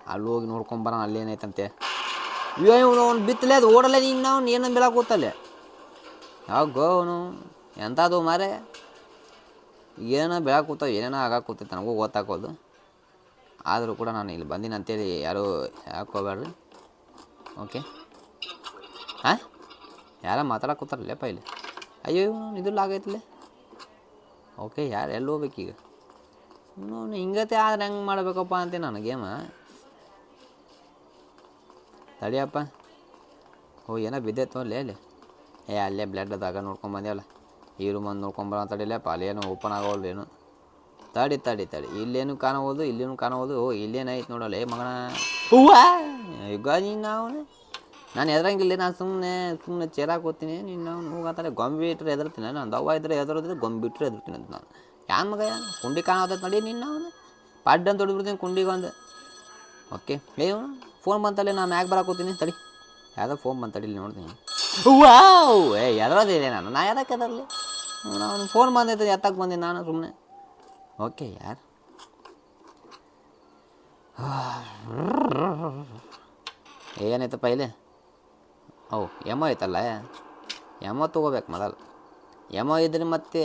ಅಲ್ಲಿ ಹೋಗಿ ನೋಡ್ಕೊಂಬರೋಣ ಅಲ್ಲಿ ಏನೈತಂತೆ. ಅಯ್ಯೋ, ಇವನು ಅವ್ನು ಬಿತ್ತಲೇ, ಅದು ಓಡಲ್ಲ ನೀನು ಅವ್ನು ಏನೇನು ಬೆಳಕು ಯಾವ ಗೋ ಅವನು? ಎಂಥದ್ದು ಮಾರೆ. ಏನೋ ಬೆಳಕು ಕೂತಾವ ಏನೇನೋ ಆಗಕ್ಕೆ ಕೂತೈತೆ ನನಗೂ ಗೊತ್ತಾಕೋದು. ಆದರೂ ಕೂಡ ನಾನು ಇಲ್ಲಿ ಬಂದಿನಿ ಅಂತೇಳಿ ಯಾರೂ ಹಾಕೋಬೇಡ್ರಿ ಓಕೆ ಹಾಂ? ಯಾರ ಮಾತಾಡಕ್ಕೆ ಕೂತಾರಲ್ಲಪ್ಪ ಇಲ್ಲಿ? ಅಯ್ಯೋ, ಇವನು ಇದ್ರಲ್ಲಿ ಆಗೈತಿಲ್ಲ? ಓಕೆ ಯಾರು ಎಲ್ಲಿ ಹೋಗ್ಬೇಕೀಗ ಇನ್ನೂ ಹಿಂಗತೆ ಆದ್ರೆ ಹೆಂಗೆ ಮಾಡಬೇಕಪ್ಪ ಅಂತೆ ನಾನು ಗೇಮ. ತಡಿಯಪ್ಪ. ಓ, ಏನೋ ಬಿದ್ದೈತೋ ಅಲ್ಲೇ ಅಲ್ಲಿ ಏ, ಅಲ್ಲೇ ಬ್ಲಡ್ ಅದಾಗ ನೋಡ್ಕೊಂಡು ರೂಮ್ ಒಂದು ನೋಡ್ಕೊಂಬರ ತಡಿಲಪ್ಪ ಅಲ್ಲೇನು ಓಪನ್ ಆಗೋಲ್ವೇನು ತಡಿ ತಡಿ ತಡಿ. ಇಲ್ಲೇನು ಕಾಣಬಹುದು ಇಲ್ಲೇನು ಕಾಣಬೋದು ಓ ಇಲ್ಲೇನಾಯ್ತು ನೋಡಲ್ಲ ಏ ಮಗನ. ಹೂವಾ! ಈಗ ನೀನು ನಾನು ಎದ್ರಂಗಿಲ್ಲ ನಾನು ಸುಮ್ಮನೆ ಸುಮ್ಮನೆ ಚೇರಾಕ್ ಹೋಗ್ತೀನಿ ನೀನು ಅವ್ನು ಹೋಗತ್ತಾರೆ ಗೊಂಬೆ ಇಟ್ಟರೆ ಎದುರ್ತೀನಿ ನಾನು ದವ್ವ ಇದ್ರೆ ಎದರೋದ್ರೆ ಗೊಂಬೆ ಇಟ್ಟರೆ ಎದುರ್ತೀನಿ ಅಂತ ನಾನು. ಯಾನ್ ಮಗ ಕುಂಡಿ ಕಾಣೋದೈತೆ ನೋಡಿ ನಿನ್ನ ಅವನು ಪಡ್ಡ ಅಂತ ಹೊಡಿಬಿಡ್ತೀನಿ ಕುಂಡಿಗೆ ಒಂದು. ಓಕೆ ಏ ಫೋನ್ ಬಂತಲ್ಲೇ, ನಾನು ಮ್ಯಾಗೆ ಬರಾಕೋತೀನಿ ತಡಿ. ಯಾವುದೋ ಫೋನ್ ಬಂತಡಿ ತಡಿ ಇಲ್ಲಿ ನೋಡ್ತೀನಿ. ವಾವ್! ಏ, ಎದರೋದಿದೆ ನಾನು. ನಾ ಎದಕ್ಕೆ ಅದರಲ್ಲಿ ನಾನು ಫೋನ್ ಬಂದಿದ್ದೆ ಎತ್ತಕ್ಕೆ ಬಂದೆ ನಾನು ಸುಮ್ಮನೆ ಓಕೆ ಯಾರು? ಏನಾಯ್ತಪ್ಪ ಇಲ್ಲಿ? ಓ ಯಮೋ ಐತಲ್ಲ ಎಮೋ ತೊಗೋಬೇಕು ಮೊದಲು. ಯಮೋ ಇದ್ರೆ ಮತ್ತೆ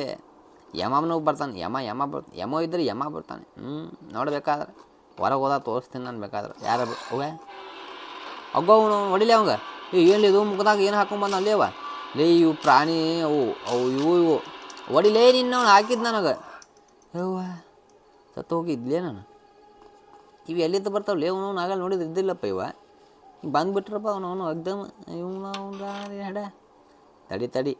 ಯಮನು ಬರ್ತಾನೆ. ಯಮ ಯಮ ಬರ್ ಯಮೋ ಇದ್ರೆ ಯಮ ಬರ್ತಾನೆ. ಹ್ಞೂ ನೋಡ್ಬೇಕಾದ್ರೆ. ಹೊರಗೆ ಹೋದಾಗ ತೋರಿಸ್ತೀನಿ ನಾನು ಬೇಕಾದ್ರೆ ಯಾರು ಹೋಗ ಅಗ್ಗೋ ಅವನು ಹೊಡಿಲಿ ಅವಂಗ? ಏ ಏನು ಇದು? ಮುಖದಾಗ ಏನು ಹಾಕೊಂಬಂದ ಅಲ್ಲೇವ? ಲೇ, ಇವು ಪ್ರಾಣಿ, ಅವು ಅವು, ಇವು ಇವು. ಒಡಿಲೇ ನಿನ್ನ ಅವ್ನು ಹಾಕಿದ್ದು ನನಗೆ. ಯವ್ವ, ಸತ್ತು ಹೋಗಿದ್ಲೇ ನಾನು. ಇವು ಎಲ್ಲಿಂದ ಲೇ ಅವನು ಆಗಲ್ಲ ನೋಡಿದ್ರೆ ಇದ್ದಿಲ್ಲಪ್ಪ ಇವ. ಈಗ ಬಂದುಬಿಟ್ರಪ್ಪ ಅವನು ಅವನು ಅಗ್ದಮ್. ಇವನು ಅವನು ಹಡ. ತಡಿ ತಡಿ.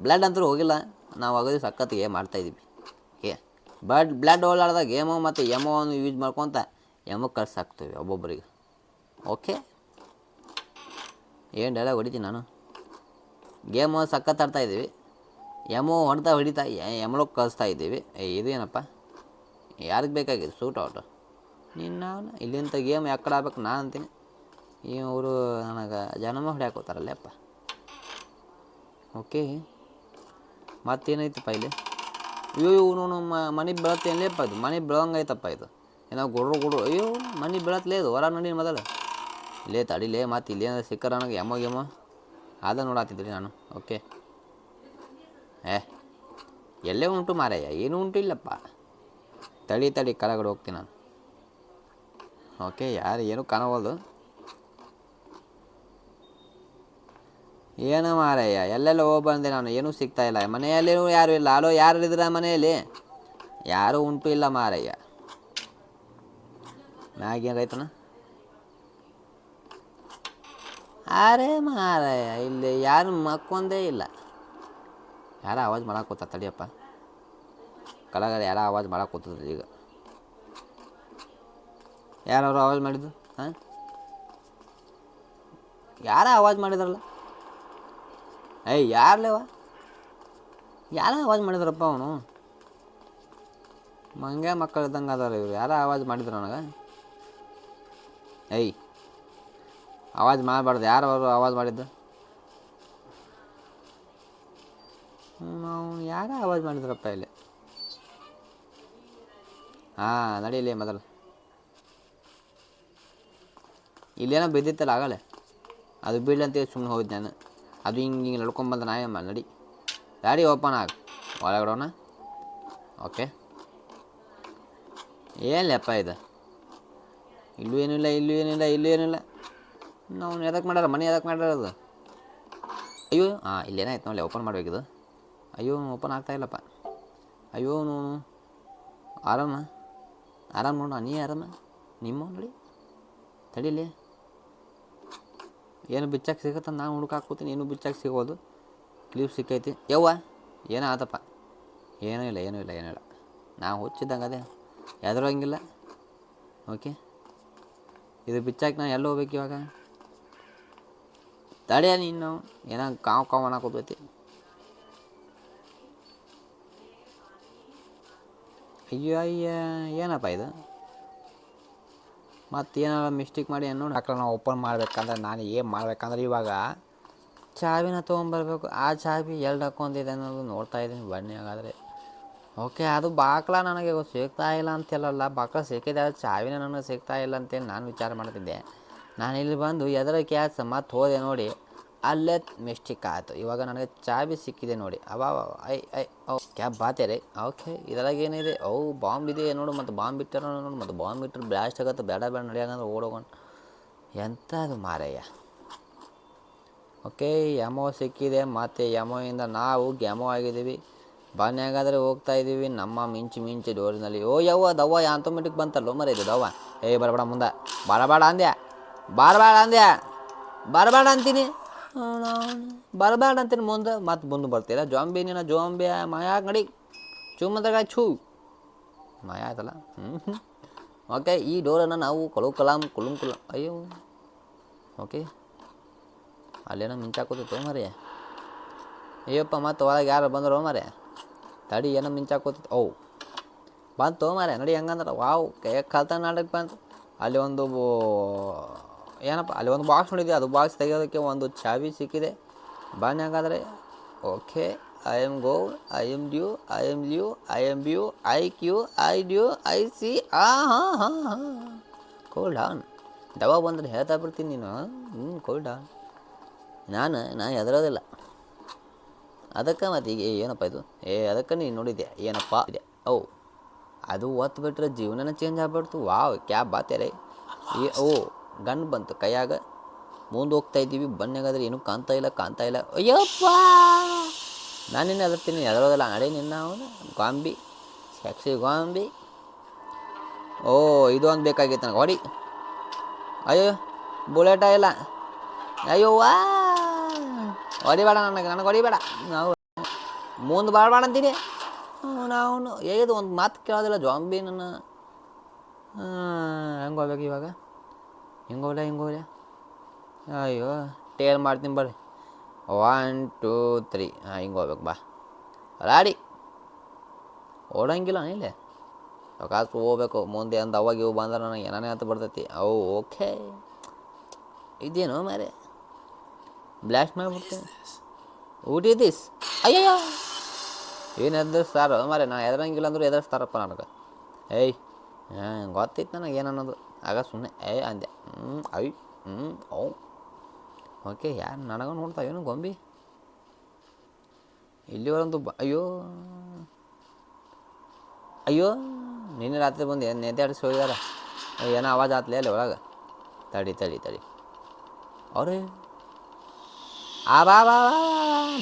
ಬ್ಲಡ್ ಅಂತೂ ಹೋಗಿಲ್ಲ. ನಾವು ಆಗೋದು ಸಕ್ಕತಿಗೆ ಮಾಡ್ತಾಯಿದ್ವಿ ಏ ಬಡ್ ಬ್ಲಡ್ ಓಲಾಡ್ದಾಗ ಏಮೋ ಮತ್ತು ಎಮೋವನ್ನು ಯೂಸ್ ಮಾಡ್ಕೊತ ಎಮೋ ಕಳ್ಸಾಕ್ತೀವಿ ಒಬ್ಬೊಬ್ಬರಿಗೆ ಓಕೆ. ಏನು ಡೈಲಾಗ್ ಹೊಡಿತೀನಿ ನಾನು? ಗೇಮು ಸಖತ್ ಆಡ್ತಾ ಇದ್ದೀವಿ. ಎಮೋ ಹೊಡ್ತಾ ಹೊಡಿತಾ ಎಮಳೋ ಕಳಿಸ್ತಾ ಇದ್ದೀವಿ. ಇದು ಏನಪ್ಪ? ಯಾರಿಗೆ ಬೇಕಾಗಿದೆ ಸೂಟ್ ಔಟ್ ನಿನ್ನ ಇಲ್ಲಿಂತ ಗೇಮ್ ಯಾಕಡೆ ಆಗ್ಬೇಕು ನಾ ಅಂತೀನಿ. ಇವರು ನನಗೆ ಜನ್ಮ ಹೊಡ್ಯಾಕೋತಾರಲ್ಲಪ್ಪ ಓಕೆ. ಮತ್ತೇನೈತಪ್ಪ ಇಲ್ಲಿ? ಅಯ್ಯೋ ಇವನು ಮನೆ ಬೆಳತ್ತೇನಲೇಪ್ಪ ಇದು? ಮನೆ ಬೆಳಂಗೈತಪ್ಪ ಇದು. ಏನೋ ಗುಡ್ರು ಗುಡ್ರು ಅಯ್ಯೋ, ಮನೆ ಬೆಳತ್ತಲೇ ಇದು. ಹೊರ ನೋಡಿ ಮೊದಲು ಇಲ್ಲೇ ತಡಿಲೇ ಮತ್ತು ಇಲ್ಲೇನಾದ್ರು ಸಿಕ್ಕರ ನನಗೆ ಎಮೋ ಗೆಮೋ ಅದ ನೋಡಾತಿದ್ರಿ ನಾನು. ಓಕೆ ಏ, ಎಲ್ಲೇ ಉಂಟು ಮಾರಯ್ಯ ಏನೂ ಉಂಟು ಇಲ್ಲಪ್ಪ. ತಡಿ ತಡಿ ಕೆಳಗಡೆ ಹೋಗ್ತೀನಿ ನಾನು. ಓಕೆ ಯಾರು ಏನೂ ಕಾಣಬೋದು ಏನು ಮಾರಯ್ಯ ಎಲ್ಲೆಲ್ಲ ಹೋಗಿ ಬಂದೆ ನಾನು. ಏನೂ ಸಿಗ್ತಾ ಇಲ್ಲ. ಮನೆಯಲ್ಲಿ ಯಾರು ಇಲ್ಲ. ಅಲೋ ಯಾರು ಇದ್ರ ಮನೆಯಲ್ಲಿ? ಯಾರೂ ಉಂಟು ಇಲ್ಲ ಮಾರಯ್ಯ ಮ್ಯಾಗೇನು ಏನಾಯ್ತನ ಅರೆ ಮಾರಾಯ, ಇಲ್ಲಿ ಯಾರು ಮಕ್ಕೊಂದೇ ಇಲ್ಲ. ಯಾರ ಆವಾಜ್ ಮಾಡಾಕೋತ ತಡಿಯಪ್ಪ. ಕಳಗಾರ ಯಾರ ಆವಾಜ್ ಮಾಡಾಕೋತದ್ರಿ ಈಗ? ಯಾರವ್ರು ಆವಾಜ್ ಮಾಡಿದ್ದು? ಹಾಂ? ಯಾರ ಆವಾಜ್ ಮಾಡಿದ್ರಲ್ಲ? ಏಯ್ ಯಾರ್ಲೇವ ಯಾರ ಆವಾಜ್ ಮಾಡಿದ್ರಪ್ಪ ಅವನು? ಮಂಗೆ ಮಕ್ಕಳು ಇದ್ದಂಗೆ ಅದಾರ ಇವ್ರು. ಯಾರ ಆವಾಜ್ ಮಾಡಿದ್ರು ನನಗೆ? ಏಯ್ ಆವಾಜ್ ಮಾಡಬಾರ್ದು. ಯಾರು ಅವರು ಆವಾಜ್ ಮಾಡಿದ್ದು? ನಾವು ಯಾರ ಆವಾಜ್ ಮಾಡಿದ್ರಪ್ಪ ಇಲ್ಲಿ? ಹಾಂ ನಡೀಲಿ ಮೊದಲು. ಇಲ್ಲೇನೋ ಬಿದ್ದಿತ್ತಲ್ಲ ಆಗಲ್ಲ ಅದು ಬೀಳ್ ಅಂತೇಳಿ ಸುಮ್ಮನೆ ಹೋಗಿದ್ದೆ ನಾನು. ಅದು ಹಿಂಗೆ ಹಿಂಗೆ ನಡ್ಕೊಂಬಂದ ನಾ ಏನು ನಡಿ. ಗಾಡಿ ಓಪನ್ ಆಗ. ಒಳಗಡೋಣ ಓಕೆ. ಏನಪ್ಪ ಇದು? ಇಲ್ಲೂ ಏನಿಲ್ಲ ಇಲ್ಲೂ ಏನಿಲ್ಲ ಇಲ್ಲೂ ಏನಿಲ್ಲ ನಾವು ಎದಕ್ಕೆ ಮಾಡ್ಯಾರ? ಮನೆ ಎದಕ್ಕೆ ಮಾಡ್ಯಾರ ಅದು? ಅಯ್ಯೋ ಹಾಂ ಇಲ್ಲೇನಾಯ್ತು ನೋಡಿ ಓಪನ್ ಮಾಡಬೇಕಿದು. ಅಯ್ಯೋ ಓಪನ್ ಆಗ್ತಾ ಇಲ್ಲಪ್ಪ. ಅಯ್ಯೋ ನೋನು ಆರಾಮ? ಆರಾಮ ನೋಡ, ನೀ ಆರಾಮ? ನಿಮ್ಮ ನೋಡಿ. ತಡೀಲಿ ಏನು ಬಿಚ್ಚಾಕ ಸಿಗತ್ತ? ನಾನು ಹುಡುಕಾಕೋತೀನಿ ಏನು ಬಿಚ್ಚಾಕ ಸಿಗೋದು ಕ್ಲಿಪ್ ಸಿಕ್ಕೈತಿ. ಯವ್ವ, ಏನೋ ಆತಪ್ಪ. ಏನೂ ಇಲ್ಲ ಏನೂ ಇಲ್ಲ ಏನೂ ಇಲ್ಲ. ನಾವು ಹುಚ್ಚಿದ್ದಂಗೆ ಅದೇ. ಎದುರಂಗಿಲ್ಲ ಓಕೆ ಇದು ಬಿಚ್ಚಾಕಿ ನಾನು ಎಲ್ಲಿ ಹೋಗ್ಬೇಕು ಇವಾಗ? ತಡೆಯ ನೀನು ಏನೋ ಕಾವ್ ಕಾವ್ ಅನ್ನಕೋತೈತಿ ಅಯ್ಯೋ, ಅಯ್ಯ, ಏನಪ್ಪ ಇದು? ಮತ್ತೇನಾರ ಮಿಸ್ಟೇಕ್ ಮಾಡಿ ನೋಡಿ ಹಾಕಲ್ಲ ನಾವು ಓಪನ್ ಮಾಡ್ಬೇಕಂದ್ರೆ ನಾನು ಏನು ಮಾಡ್ಬೇಕಂದ್ರೆ ಇವಾಗ ಚಾವಿನ ತೊಗೊಂಬರ್ಬೇಕು. ಆ ಚಾವಿ ಎಲ್ಲಿ ಹಾಕೊಂಡಿದೆ ಅನ್ನೋದು ನೋಡ್ತಾ ಇದ್ದೀನಿ ಬನ್ನಿ ಹಾಗಾದರೆ ಓಕೆ ಅದು ಬಾಕ್ಲ ನನಗೆ ಸಿಗ್ತಾ ಇಲ್ಲ ಹೇಳಲ್ಲ ಬಾಕ್ಲ ಸಿಕ್ಕಿದೆ ಚಾವಿನ ನನಗೆ ಸಿಗ್ತಾ ಇಲ್ಲ ಅಂತೇಳಿ ನಾನು ವಿಚಾರ ಮಾಡ್ತಿದ್ದೆ. ನಾನು ಇಲ್ಲಿ ಬಂದು ಎದರ ಕ್ಯಾಸ ಮತ್ತೆ ಹೋದೆ ನೋಡಿ ಅಲ್ಲೇ ಮಿಸ್ಟೇಕ್ ಆಯಿತು. ಇವಾಗ ನನಗೆ ಚಾಬಿ ಸಿಕ್ಕಿದೆ ನೋಡಿ. ಅವಾ ಐ ಐ ಓ ಕ್ಯಾಬ್ ಬಾತೆ ರೀ ಓಕೆ ಇದ್ರಾಗ ಏನಿದೆ? ಓ ಬಾಂಬ್ ಇದೆ ನೋಡು, ಮತ್ತು ಬಾಂಬ್ ಇಟ್ಟಾರ ನೋಡು, ಮತ್ತು ಬಾಂಬ್ ಇಟ್ಟರು ಬ್ಲಾಸ್ಟ್ ಆಗತ್ತೆ, ಬೇಡ ಬೇಡ ನಡೆಯಂದ್ರೆ ಓಡೋಗೋಣ. ಎಂಥದ್ದು ಮಾರಯ್ಯ? ಓಕೆ ಯಮೋ ಸಿಕ್ಕಿದೆ, ಮತ್ತು ಯಮೋಯಿಂದ ನಾವು ಗ್ಯಾಮೋ ಆಗಿದ್ದೀವಿ. ಬಾನ್ಯಾಗಾದರೆ ಹೋಗ್ತಾ ಇದ್ದೀವಿ. ನಮ್ಮ ಮಿಂಚು ಮಿಂಚು ಡೋರಿನಲ್ಲಿ. ಓ, ಯವ್ವ, ದವ್ವ ಆಟೋಮೆಟಿಕ್ ಬಂತಲ್ಲೋ ಮರ ಇದು ದವ್ವ. ಏ, ಬರಬೇಡ ಮುಂದೆ. ಬರಬೇಡ ಅಂದ್ಯ? ಬರಬೇಡ ಅಂದೆ. ಬರಬೇಡ ಅಂತೀನಿ. ಬರಬೇಡ ಅಂತೀನಿ ಮುಂದೆ. ಮತ್ತೆ ಮುಂದೆ ಬರ್ತೀರ? ಜಾಂಬಿ ನೀನ ಜಾಂಬಿ. ಮಾಯಾ ನಡಿ. ಚುಮ್ಮದಾಗ ಛೂ ಮಾಯ ಆಯ್ತಲ್ಲ? ಹ್ಞೂ ಓಕೆ ಈ ಡೋರನ್ನು ನಾವು ಕಳು ಕಲಾಂ ಕುಲುಂ ಕುಲ. ಅಯ್ಯೋ. ಓಕೆ. ಅಲ್ಲೇನೋ ಮಿಂಚಾಕೋತೈತೆ ಮರಿ ಅಯ್ಯಪ್ಪ ಮತ್ತೆ ಒಳಗೆ ಯಾರು ಬಂದರು ಮರೆ ತಡಿ ಏನೋ ಮಿಂಚಾಕೋತೈತೆ ಓ. ಬಂತು ಮರೆ ನಡಿ ಹೆಂಗಂದ್ರೆ ವಾವ್ ಕೈ ಕಲ್ತ ನಾಡಕ್ಕೆ ಬಂತು. ಅಲ್ಲಿ ಒಂದು ಏನಪ್ಪ, ಅಲ್ಲಿ ಒಂದು ಬಾಕ್ಸ್ ನೋಡಿದೆ ಅದು ಬಾಕ್ಸ್ ತೆಗೆಯೋದಕ್ಕೆ ಒಂದು ಚಾವಿ ಸಿಕ್ಕಿದೆ. ಬನ್ನಿ ಹಾಗಾದರೆ. Okay I am go I am due I am ಲ್ಯೂ ಐ ಎಂ ಬ್ಯೂ ಐ Q I due I C ಆ ಹಾಂ ಹಾಂ ಹಾಂ ಕೋಲ್ಡ್ ಆನ್ ದವಾ ಬಂದರೆ ಹೇಳ್ತಾ ಬಿಡ್ತೀನಿ ನೀನು. ಹ್ಞೂ ಕೋಲ್ಡ್ ಆನ್ ನಾನು, ನಾ ಹೆದರೋದಿಲ್ಲ. ಅದಕ್ಕೆ ಮತ್ತೆ ಈಗ ಏನಪ್ಪ ಇದು? ಏ, ಅದಕ್ಕೆ ನೀನು ನೋಡಿದ್ದೆ ಏನಪ್ಪ? ಇದೆ ಓ, ಅದು ಒತ್ತು ಬಿಟ್ಟರೆ ಜೀವನನೇ ಚೇಂಜ್ ಆಗ್ಬಿಡ್ತು. ವಾವ್ ಕ್ಯಾಬ್ ರೇ ಏ, ಓ ಗನ್ ಬಂತು ಕೈಯಾಗ. ಮುಂದೆ ಹೋಗ್ತಾ ಇದ್ದೀವಿ ಬನ್ನಿಗಾದ್ರೆ ಏನೂ ಕಾಣ್ತಾ ಇಲ್ಲ ಕಾಣ್ತಾ ಇಲ್ಲ. ಅಯ್ಯಪ್ಪ ನಾನು ಅದರ್ತೀನಿ ಎದರ್ತೀನಿ ಅಡೆ ನಿನ್ನ ಅವನು. ಗಾಂಬಿ ಸೆಕ್ಸಿ ಗಾಂಬಿ. ಓ, ಇದು ಒಂದು ಬೇಕಾಗಿತ್ತು ನನಗೆ. ಹೊಡಿ. ಅಯ್ಯೋ, ಬುಲೆಟ ಇಲ್ಲ. ಅಯ್ಯೋ, ವಾ! ಹೊಡಿಬೇಡ ನನಗೆ ನನಗೆ ಹೊಡಿಬೇಡ. ನಾವು ಮುಂದೆ ಬಾಡಬೇಡ ಅಂತೀನಿ. ನಾವು ಹೇಗಿದು ಒಂದು ಮಾತು ಕೇಳೋದಿಲ್ಲ ಜಾಂಬಿ ನನ್ನ. ಹೆಂಗೆ ಹೋಗ್ಬೇಕು ಇವಾಗ? ಹಿಂಗೆ ಹೋಗ್ಲ ಹಿಂಗೆ ಹೋಗ್ಲ. ಅಯ್ಯೋ ಟೇಲ್ ಮಾಡ್ತೀನಿ ಬರ್ರಿ. ಒನ್ ಟೂ ತ್ರೀ ಹಾಂ ಹಿಂಗೆ ಹೋಗ್ಬೇಕು ಬಾ. ರಾಡಿ ಓಡಂಗಿಲ್ಲ ಇಲ್ಲೇ? ಕಾಸು ಹೋಗ್ಬೇಕು ಮುಂದೆ ಅಂದ ಅವಾಗ ಇವು ಬಂದ್ರೆ ನನಗೆ ಏನಾನೇ ಅಂತ ಬರ್ತೈತಿ. ಅವು ಓಕೆ. ಇದೇನು ಮಾರೆ? ಬ್ಲಾಸ್ಟ್ ಮಾಡಿಬಿಡ್ತೀನಿ. ಊಟ ದಿಸ್ ಅಯ್ಯಯ್ಯೋ. ಏನು ಎದುರಿಸ್ತಾರೋ ಮಾರೆ? ನಾ ಎದುರಂಗಿಲ್ಲ ಅಂದ್ರೆ ಎದುರಿಸ್ತಾರಪ್ಪ ನನಗೆ. ಏಯ್ ಹಾಂ ಗೊತ್ತಿತ್ತು ನನಗೆ ಏನನ್ನೋದು ಆಗ ಸುಮ್ಮನೆ ಏ ಅಂದೆ ಹ್ಞೂ ಐ ಹ್ಞೂ ಔ ಓಕೆ ಯಾರು ನನಗೂ ನೋಡ್ತಾವೇನು ಗೊಂಬಿ? ಇಲ್ಲಿವರಂತೂ ಬ ಅಯ್ಯೋ. ಅಯ್ಯೋ ನಿನ್ನೆ ರಾತ್ರಿ ಬಂದು ಏನು ನೆದ್ದಾಡಿಸಿ ಹೋಗಿದಾರ ಏನೋ ಆವಾಜ್ ಆತ್ಲೇ ಅಲ್ಲಿ ಒಳಗೆ. ತಡಿ ತಡಿ ತಡಿ. ಅವ್ರೆ? ಆ ಬಾ ಬಾ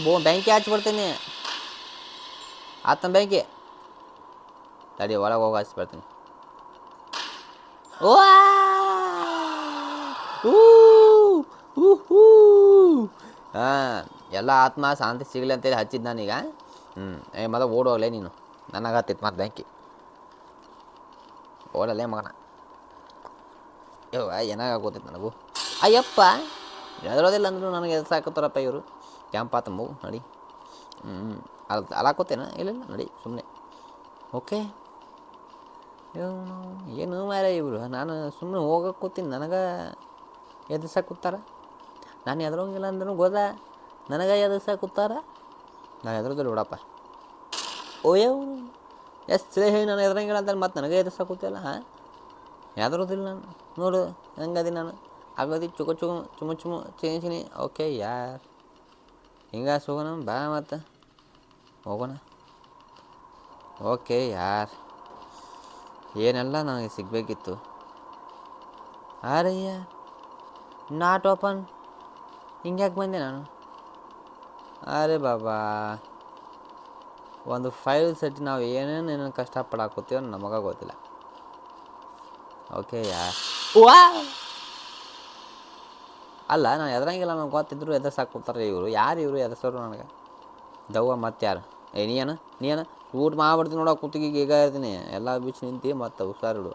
ಬಾ, ಬೆಂಕಿ ಹಚ್ಬಿಡ್ತೀನಿ ಆತನ ಬೆಂಕಿ ತಡಿ ಒಳಗೆ ಹೋಗಿ ಓ ಹಾಂ ಎಲ್ಲ ಆತ್ಮ ಶಾಂತಿ ಸಿಗಲಿ ಅಂತೇಳಿ ಹಚ್ಚಿದ್ದು ನಾನೀಗ. ಹ್ಞೂ ಏ ಮೊದಲು ಓಡೋಗ್ಲೇ ನೀನು. ನನಗತ್ತಿತ್ತು ಮತ್ತೆ ಬ್ಯಾಂಕಿ ಓಡಲ್ಲೇ ಮಗನ. ಯವ್ವ ಏನಾಗೋತಿತ್ತು ನನಗೂ? ಅಯ್ಯಪ್ಪ! ಎದರೋದಿಲ್ಲ ಅಂದ್ರು ನನಗೆ ಎದು ಸಾಕತ್ತಾರಪ್ಪ ಇವರು. ಕ್ಯಾಂಪ್ ಆತಂಬು ನಡಿ. ಹ್ಞೂ ಅಲ್ಲಿ ಅಲಾಕೋತೇನ ಇಲ್ಲ ಇಲ್ಲ, ನಡಿ ಸುಮ್ಮನೆ ಓಕೆ. ಏನು ಮಾರ ಇವರು. ನಾನು ಸುಮ್ಮನೆ ಹೋಗಕ್ಕೆ ಕೂತೀನಿ. ನನಗೆ ಎದುರ್ಸಕ್ಕೆ ಕೂತಾರ? ನಾನು ಎದುರೋಂಗಿಲ್ಲ ಅಂದ್ರೂ ಗೊತ್ತಾ ನನಗೆ ಎದುರ್ಸಕ್ಕೆ ಕೂತಾರ? ನಾನು ಎದುರೋದಿಲ್ಲ ಬಿಡಪ್ಪ. ಓಯವ್ ಎಷ್ಟು ಹೇಳಿ ನಾನು ಎದ್ರಂಗಿಲ್ಲ ಅಂತ ಮತ್ತೆ ನನಗೆ ಎದುರ್ಸಕ್ಕೆ ಕೂತಿಲ್ಲ ಹಾಂ? ಎದುರೋದಿಲ್ಲ ನಾನು. ನೋಡು, ಹಂಗದಿ ನಾನು. ಆಗದಿ ಚುಕ ಚುಮ ಚುಮ ಚುಮು, ಚಿನಿ ಓಕೆ, ಯಾರ್? ಹಿಂಗೆ ಹೋಗೋಣ ಬಾ ಮತ್ತೆ. ಹೋಗೋಣ. ಓಕೆ, ಯಾರ್? ಏನೆಲ್ಲ ನನಗೆ ಸಿಗಬೇಕಿತ್ತು. ಅರಯ್ಯ ನಾಟ್ ಓಪನ್. ಹಿಂಗ್ಯಾಕೆ ಬಂದೆ ನಾನು? ಅರೆ ಬಾಬಾ ಒಂದು ಫೈಲ್ ಸೆಟ್ ನಾವು ಏನೇನು ಏನೇನು ಕಷ್ಟಪಡಾಕೋತೀವೋ ನಮಗೆ ಗೊತ್ತಿಲ್ಲ. Okay yeah. ಅಲ್ಲ ನಾನು ಎದ್ರಂಗಿಲ್ಲ ನನಗೆ ಗೊತ್ತಿದ್ರು ಎದುರ್ಸಾಕ್ ಕೊಡ್ತಾರೆ ಇವರು. ಯಾರು ಇವರು ಎದುರ್ಸೋರು ನನಗೆ? ದವ್ವ ಮತ್ತೆ ಯಾರು ಏ ನೀನು ನೀನು ಊಟ ಮಾಡ್ಬಿಡ್ತೀನಿ ನೋಡೋ ಕೂತಿಗೆ ಈಗ ಇರ್ತೀನಿ. ಎಲ್ಲ ಬಿಚ್ಚಿ ನಿಂತು ಮತ್ತೆ ಹುಷಾರಿಡು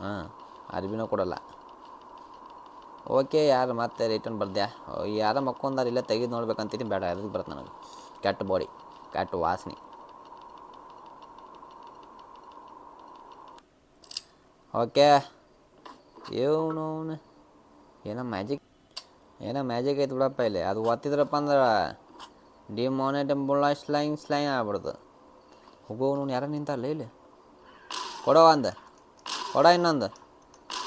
ಹಾಂ, ಅರ್ಬಿನೂ ಕೊಡಲ್ಲ. ಓಕೆ ಯಾರು ಮತ್ತೆ ರಿಟರ್ನ್ ಬರ್ದ್ಯಾ? ಯಾರ ಮಕ್ಕೊಂದಾರ ಇಲ್ಲ ತೆಗೆದು ನೋಡ್ಬೇಕಂತೀನಿ ಬೇಡ ಅದಕ್ಕೆ ಬರುತ್ತೆ ನನಗೆ? ಕೆಟ್ಟ ಬಾಡಿ ಕೆಟ್ಟ ವಾಸನೆ. ಓಕೆ. ಏನು ಏನೋ ಮ್ಯಾಜಿಕ್ ಏನೋ ಮ್ಯಾಜಿಕ್ ಐತೆ ಬಿಡಪ್ಪ ಇಲ್ಲಿ. ಅದು ಒತ್ತಿದ್ರಪ್ಪ ಅಂದ್ರೆ ಡಿಮಾನಿಟಂಬುಳ ಸ್ಲೈನ್ ಸ್ಲೈನ್ ಆಗ್ಬಿಡ್ದು ಹೋಗೋನು ಯಾರ ನಿಂತಲ್ಲ ಇಲ್ಲಿ ಕೊಡೋ ಒಂದು ಕೊಡ ಇನ್ನೊಂದು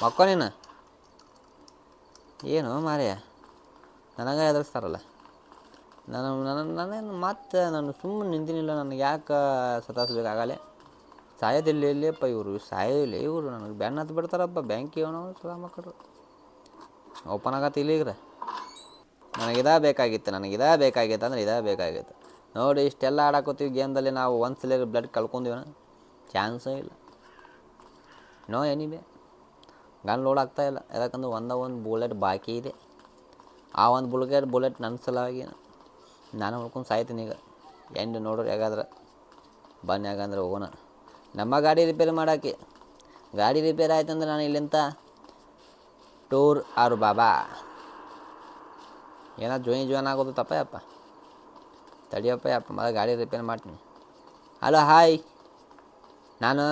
ಮಕ್ಕೋ ನೀನು ಏನು ಮಾರ್ಯ ನನಗೆ ಎದುರಿಸ್ತಾರಲ್ಲ ನಾನು ನನ್ನ ನಾನೇನು ಮತ್ತೆ ನಾನು ಸುಮ್ಮನೆ ನಿಂತಿನಿಲ್ಲ ನನಗೆ ಯಾಕೆ ಸತಾಯಿಸ್ಬೇಕಾಗಲ್ಲ ಸಾಯೋದಿಲ್ಲ ಇಲ್ಲಪ್ಪ ಇವರು ಸಾಯೋದಿಲ್ಲ ಇವರು ನನಗೆ ಬೆನ್ನ ಹತ್ತು ಬಿಡ್ತಾರಪ್ಪ ಬ್ಯಾಂಕಿಗೆ ಏನೋ ಸಲ ಮಕ್ಕಳು ಓಪನ್ ಆಗತ್ತೆ ಇಲ್ಲಿಗ್ರೆ ನನಗೆ ಇದಾ ಬೇಕಾಗಿತ್ತು ನನಗೆ ಇದಾ ಬೇಕಾಗಿತ್ತು ಅಂದ್ರೆ ಇದಾ ಬೇಕಾಗಿತ್ತು. ನೋಡಿ, ಇಷ್ಟೆಲ್ಲ ಆಡಾಕೋತೀವಿ ಗೇಮ್ದಲ್ಲಿ ನಾವು ಒಂದು ಸಲ ಬ್ಲಡ್ ಕಳ್ಕೊಂಡಿವನ? ಚಾನ್ಸೂ ಇಲ್ಲ. ನೋ ಎನಿವೆ ಗನ್ ಲೋಡ್ ಆಗ್ತಾ ಇಲ್ಲ. ಯಾಕಂದ್ರೆ ಒಂದ ಒಂದು ಬುಲೆಟ್ ಬಾಕಿ ಇದೆ. ಆ ಒಂದು ಬುಲೆಟ್ ಬುಲೆಟ್ ನನ್ನ ಸಲುವಾಗಿ ನಾನು ಹುಡ್ಕೊಂಡು ಸಾಯ್ತೀನಿ ಈಗ. ಎಂಡ್ ನೋಡ್ರಿ ಹೇಗಾದ್ರೆ ಬನ್ನಿ ಯಾಕಂದ್ರೆ ಹೋಗೋಣ. ನಮ್ಮ ಗಾಡಿ ರಿಪೇರಿ ಮಾಡೋಕ್ಕೆ. ಗಾಡಿ ರಿಪೇರಿ ಆಯ್ತಂದ್ರೆ ನಾನು ಇಲ್ಲಿಂತ ಟೂರ್ ಆರು ಬಾಬಾ. ಏನೋ ಜೋಯಿನ್ ಜೋಯಿನ್ ಆಗೋದು ತಪ್ಪ ಯಪ್ಪ ತಡಿಯಪ್ಪ ಯಪ್ಪ ಮೊದಲು ಗಾಡಿ ರಿಪೇರ್ ಮಾಡ್ತೀನಿ. ಹಲೋ ಹಾಯ್ ನಾನು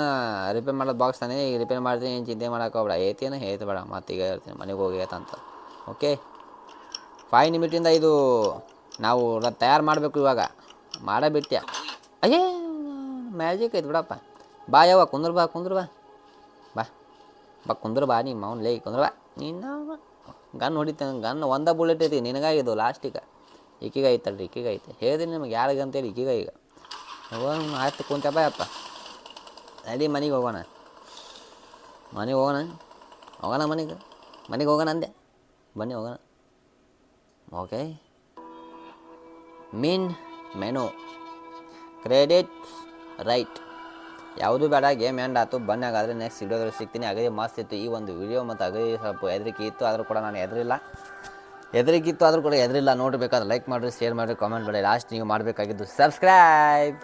ರಿಪೇರ್ ಮಾಡೋದು ಬಾಕ್ಸ್ ತಾನೇ, ಈಗ ರಿಪೇರ್ ಮಾಡ್ತೀನಿ, ಏನು ಚಿಂತೆ ಮಾಡೋಕೆ ಹೋಗ್ಬೇಡ. ಏತೇನು ಹೇಳ್ತು ಬೇಡ. ಈಗ ಹೇಳ್ತೀನಿ, ಮನೆಗೆ ಹೋಗಿ ಏತಂತ ಓಕೆ ಫೈವ್ ನಿಮಿಟಿಂದ ಇದು ನಾವು ತಯಾರು ಮಾಡಬೇಕು ಇವಾಗ. ಮಾಡೇ ಬಿಟ್ಟೆ ಅಯ್ಯೇ ಮ್ಯಾಜಿಕ್ ಐತೆ ಬಿಡಪ್ಪ. ಬಾ ಯಾವ ಕುಂದ್ರ ಬಾ ಕುಂದ್ರ ಬಾ. ಬಾ. ಬಾ, ಕುಂದ್ರ ಬಾ ನೀ ಅವ್ನು ಲೇ, ಕುಂದ್ರ ಬಾ. ನೀನು ಗನ್ ಹೊಡಿತೇನೆ ಗನ್, ಒಂದ ಬುಲೆಟ್ ಐತಿ ನಿನಗಾಗಿದ್ದು ಲಾಸ್ಟಿಗೆ ಈಕೀಗ ಐತಲ್ರಿ ಈಕಿಗ ಐತೆ ಹೇಳಿದೀನಿ ನಿಮಗೆ ಯಾರಿಗೆ ಅಂತೇಳಿ ಈಕೀಗ ಈಗ ಹೋಗೋಣ ಆಯ್ತು ಕುಂತಪ್ಪ ಯಪ್ಪ ನಡಿ ಮನೆಗೆ ಹೋಗೋಣ. ಮನೆಗೆ ಹೋಗೋಣ? ಹೋಗೋಣ ಮನೆಗೆ? ಮನೆಗೆ ಹೋಗೋಣ ಅಂದೆ? ಬನ್ನಿ ಹೋಗೋಣ. Okay mean menu credit right ಯಾವುದು ಬೇಡ ಗೇಮ್ ಎಂಡ್ ಆಯಿತು, ಬನ್ನಿ ಆದರೆ ನೆಕ್ಸ್ಟ್ ವಿಡಿಯೋದಲ್ಲಿ ಸಿಗ್ತೀನಿ. ಅಗದಿ ಮಸ್ತ್ ಇತ್ತು ಈ ಒಂದು ವಿಡಿಯೋ ಮತ್ತು ಅಗದಿ ಸ್ವಲ್ಪ ಹೆದರಿಕೆ ಇತ್ತು, ಆದರೂ ಕೂಡ ನಾನು ಹೆದರಿಲ್ಲ. ಹೆದರಿಕೆ ಇತ್ತು, ಆದರೂ ಕೂಡ ಹೆದರಿಲ್ಲ. ನೋಡಬೇಕಾದ್ರೆ ಲೈಕ್ ಮಾಡಿರಿ ಶೇರ್ ಮಾಡಿರಿ ಕಾಮೆಂಟ್ ಮಾಡಿ ಲಾಸ್ಟ್ ನೀವು ಮಾಡಬೇಕಾಗಿದ್ದು ಸಬ್ಸ್ಕ್ರೈಬ್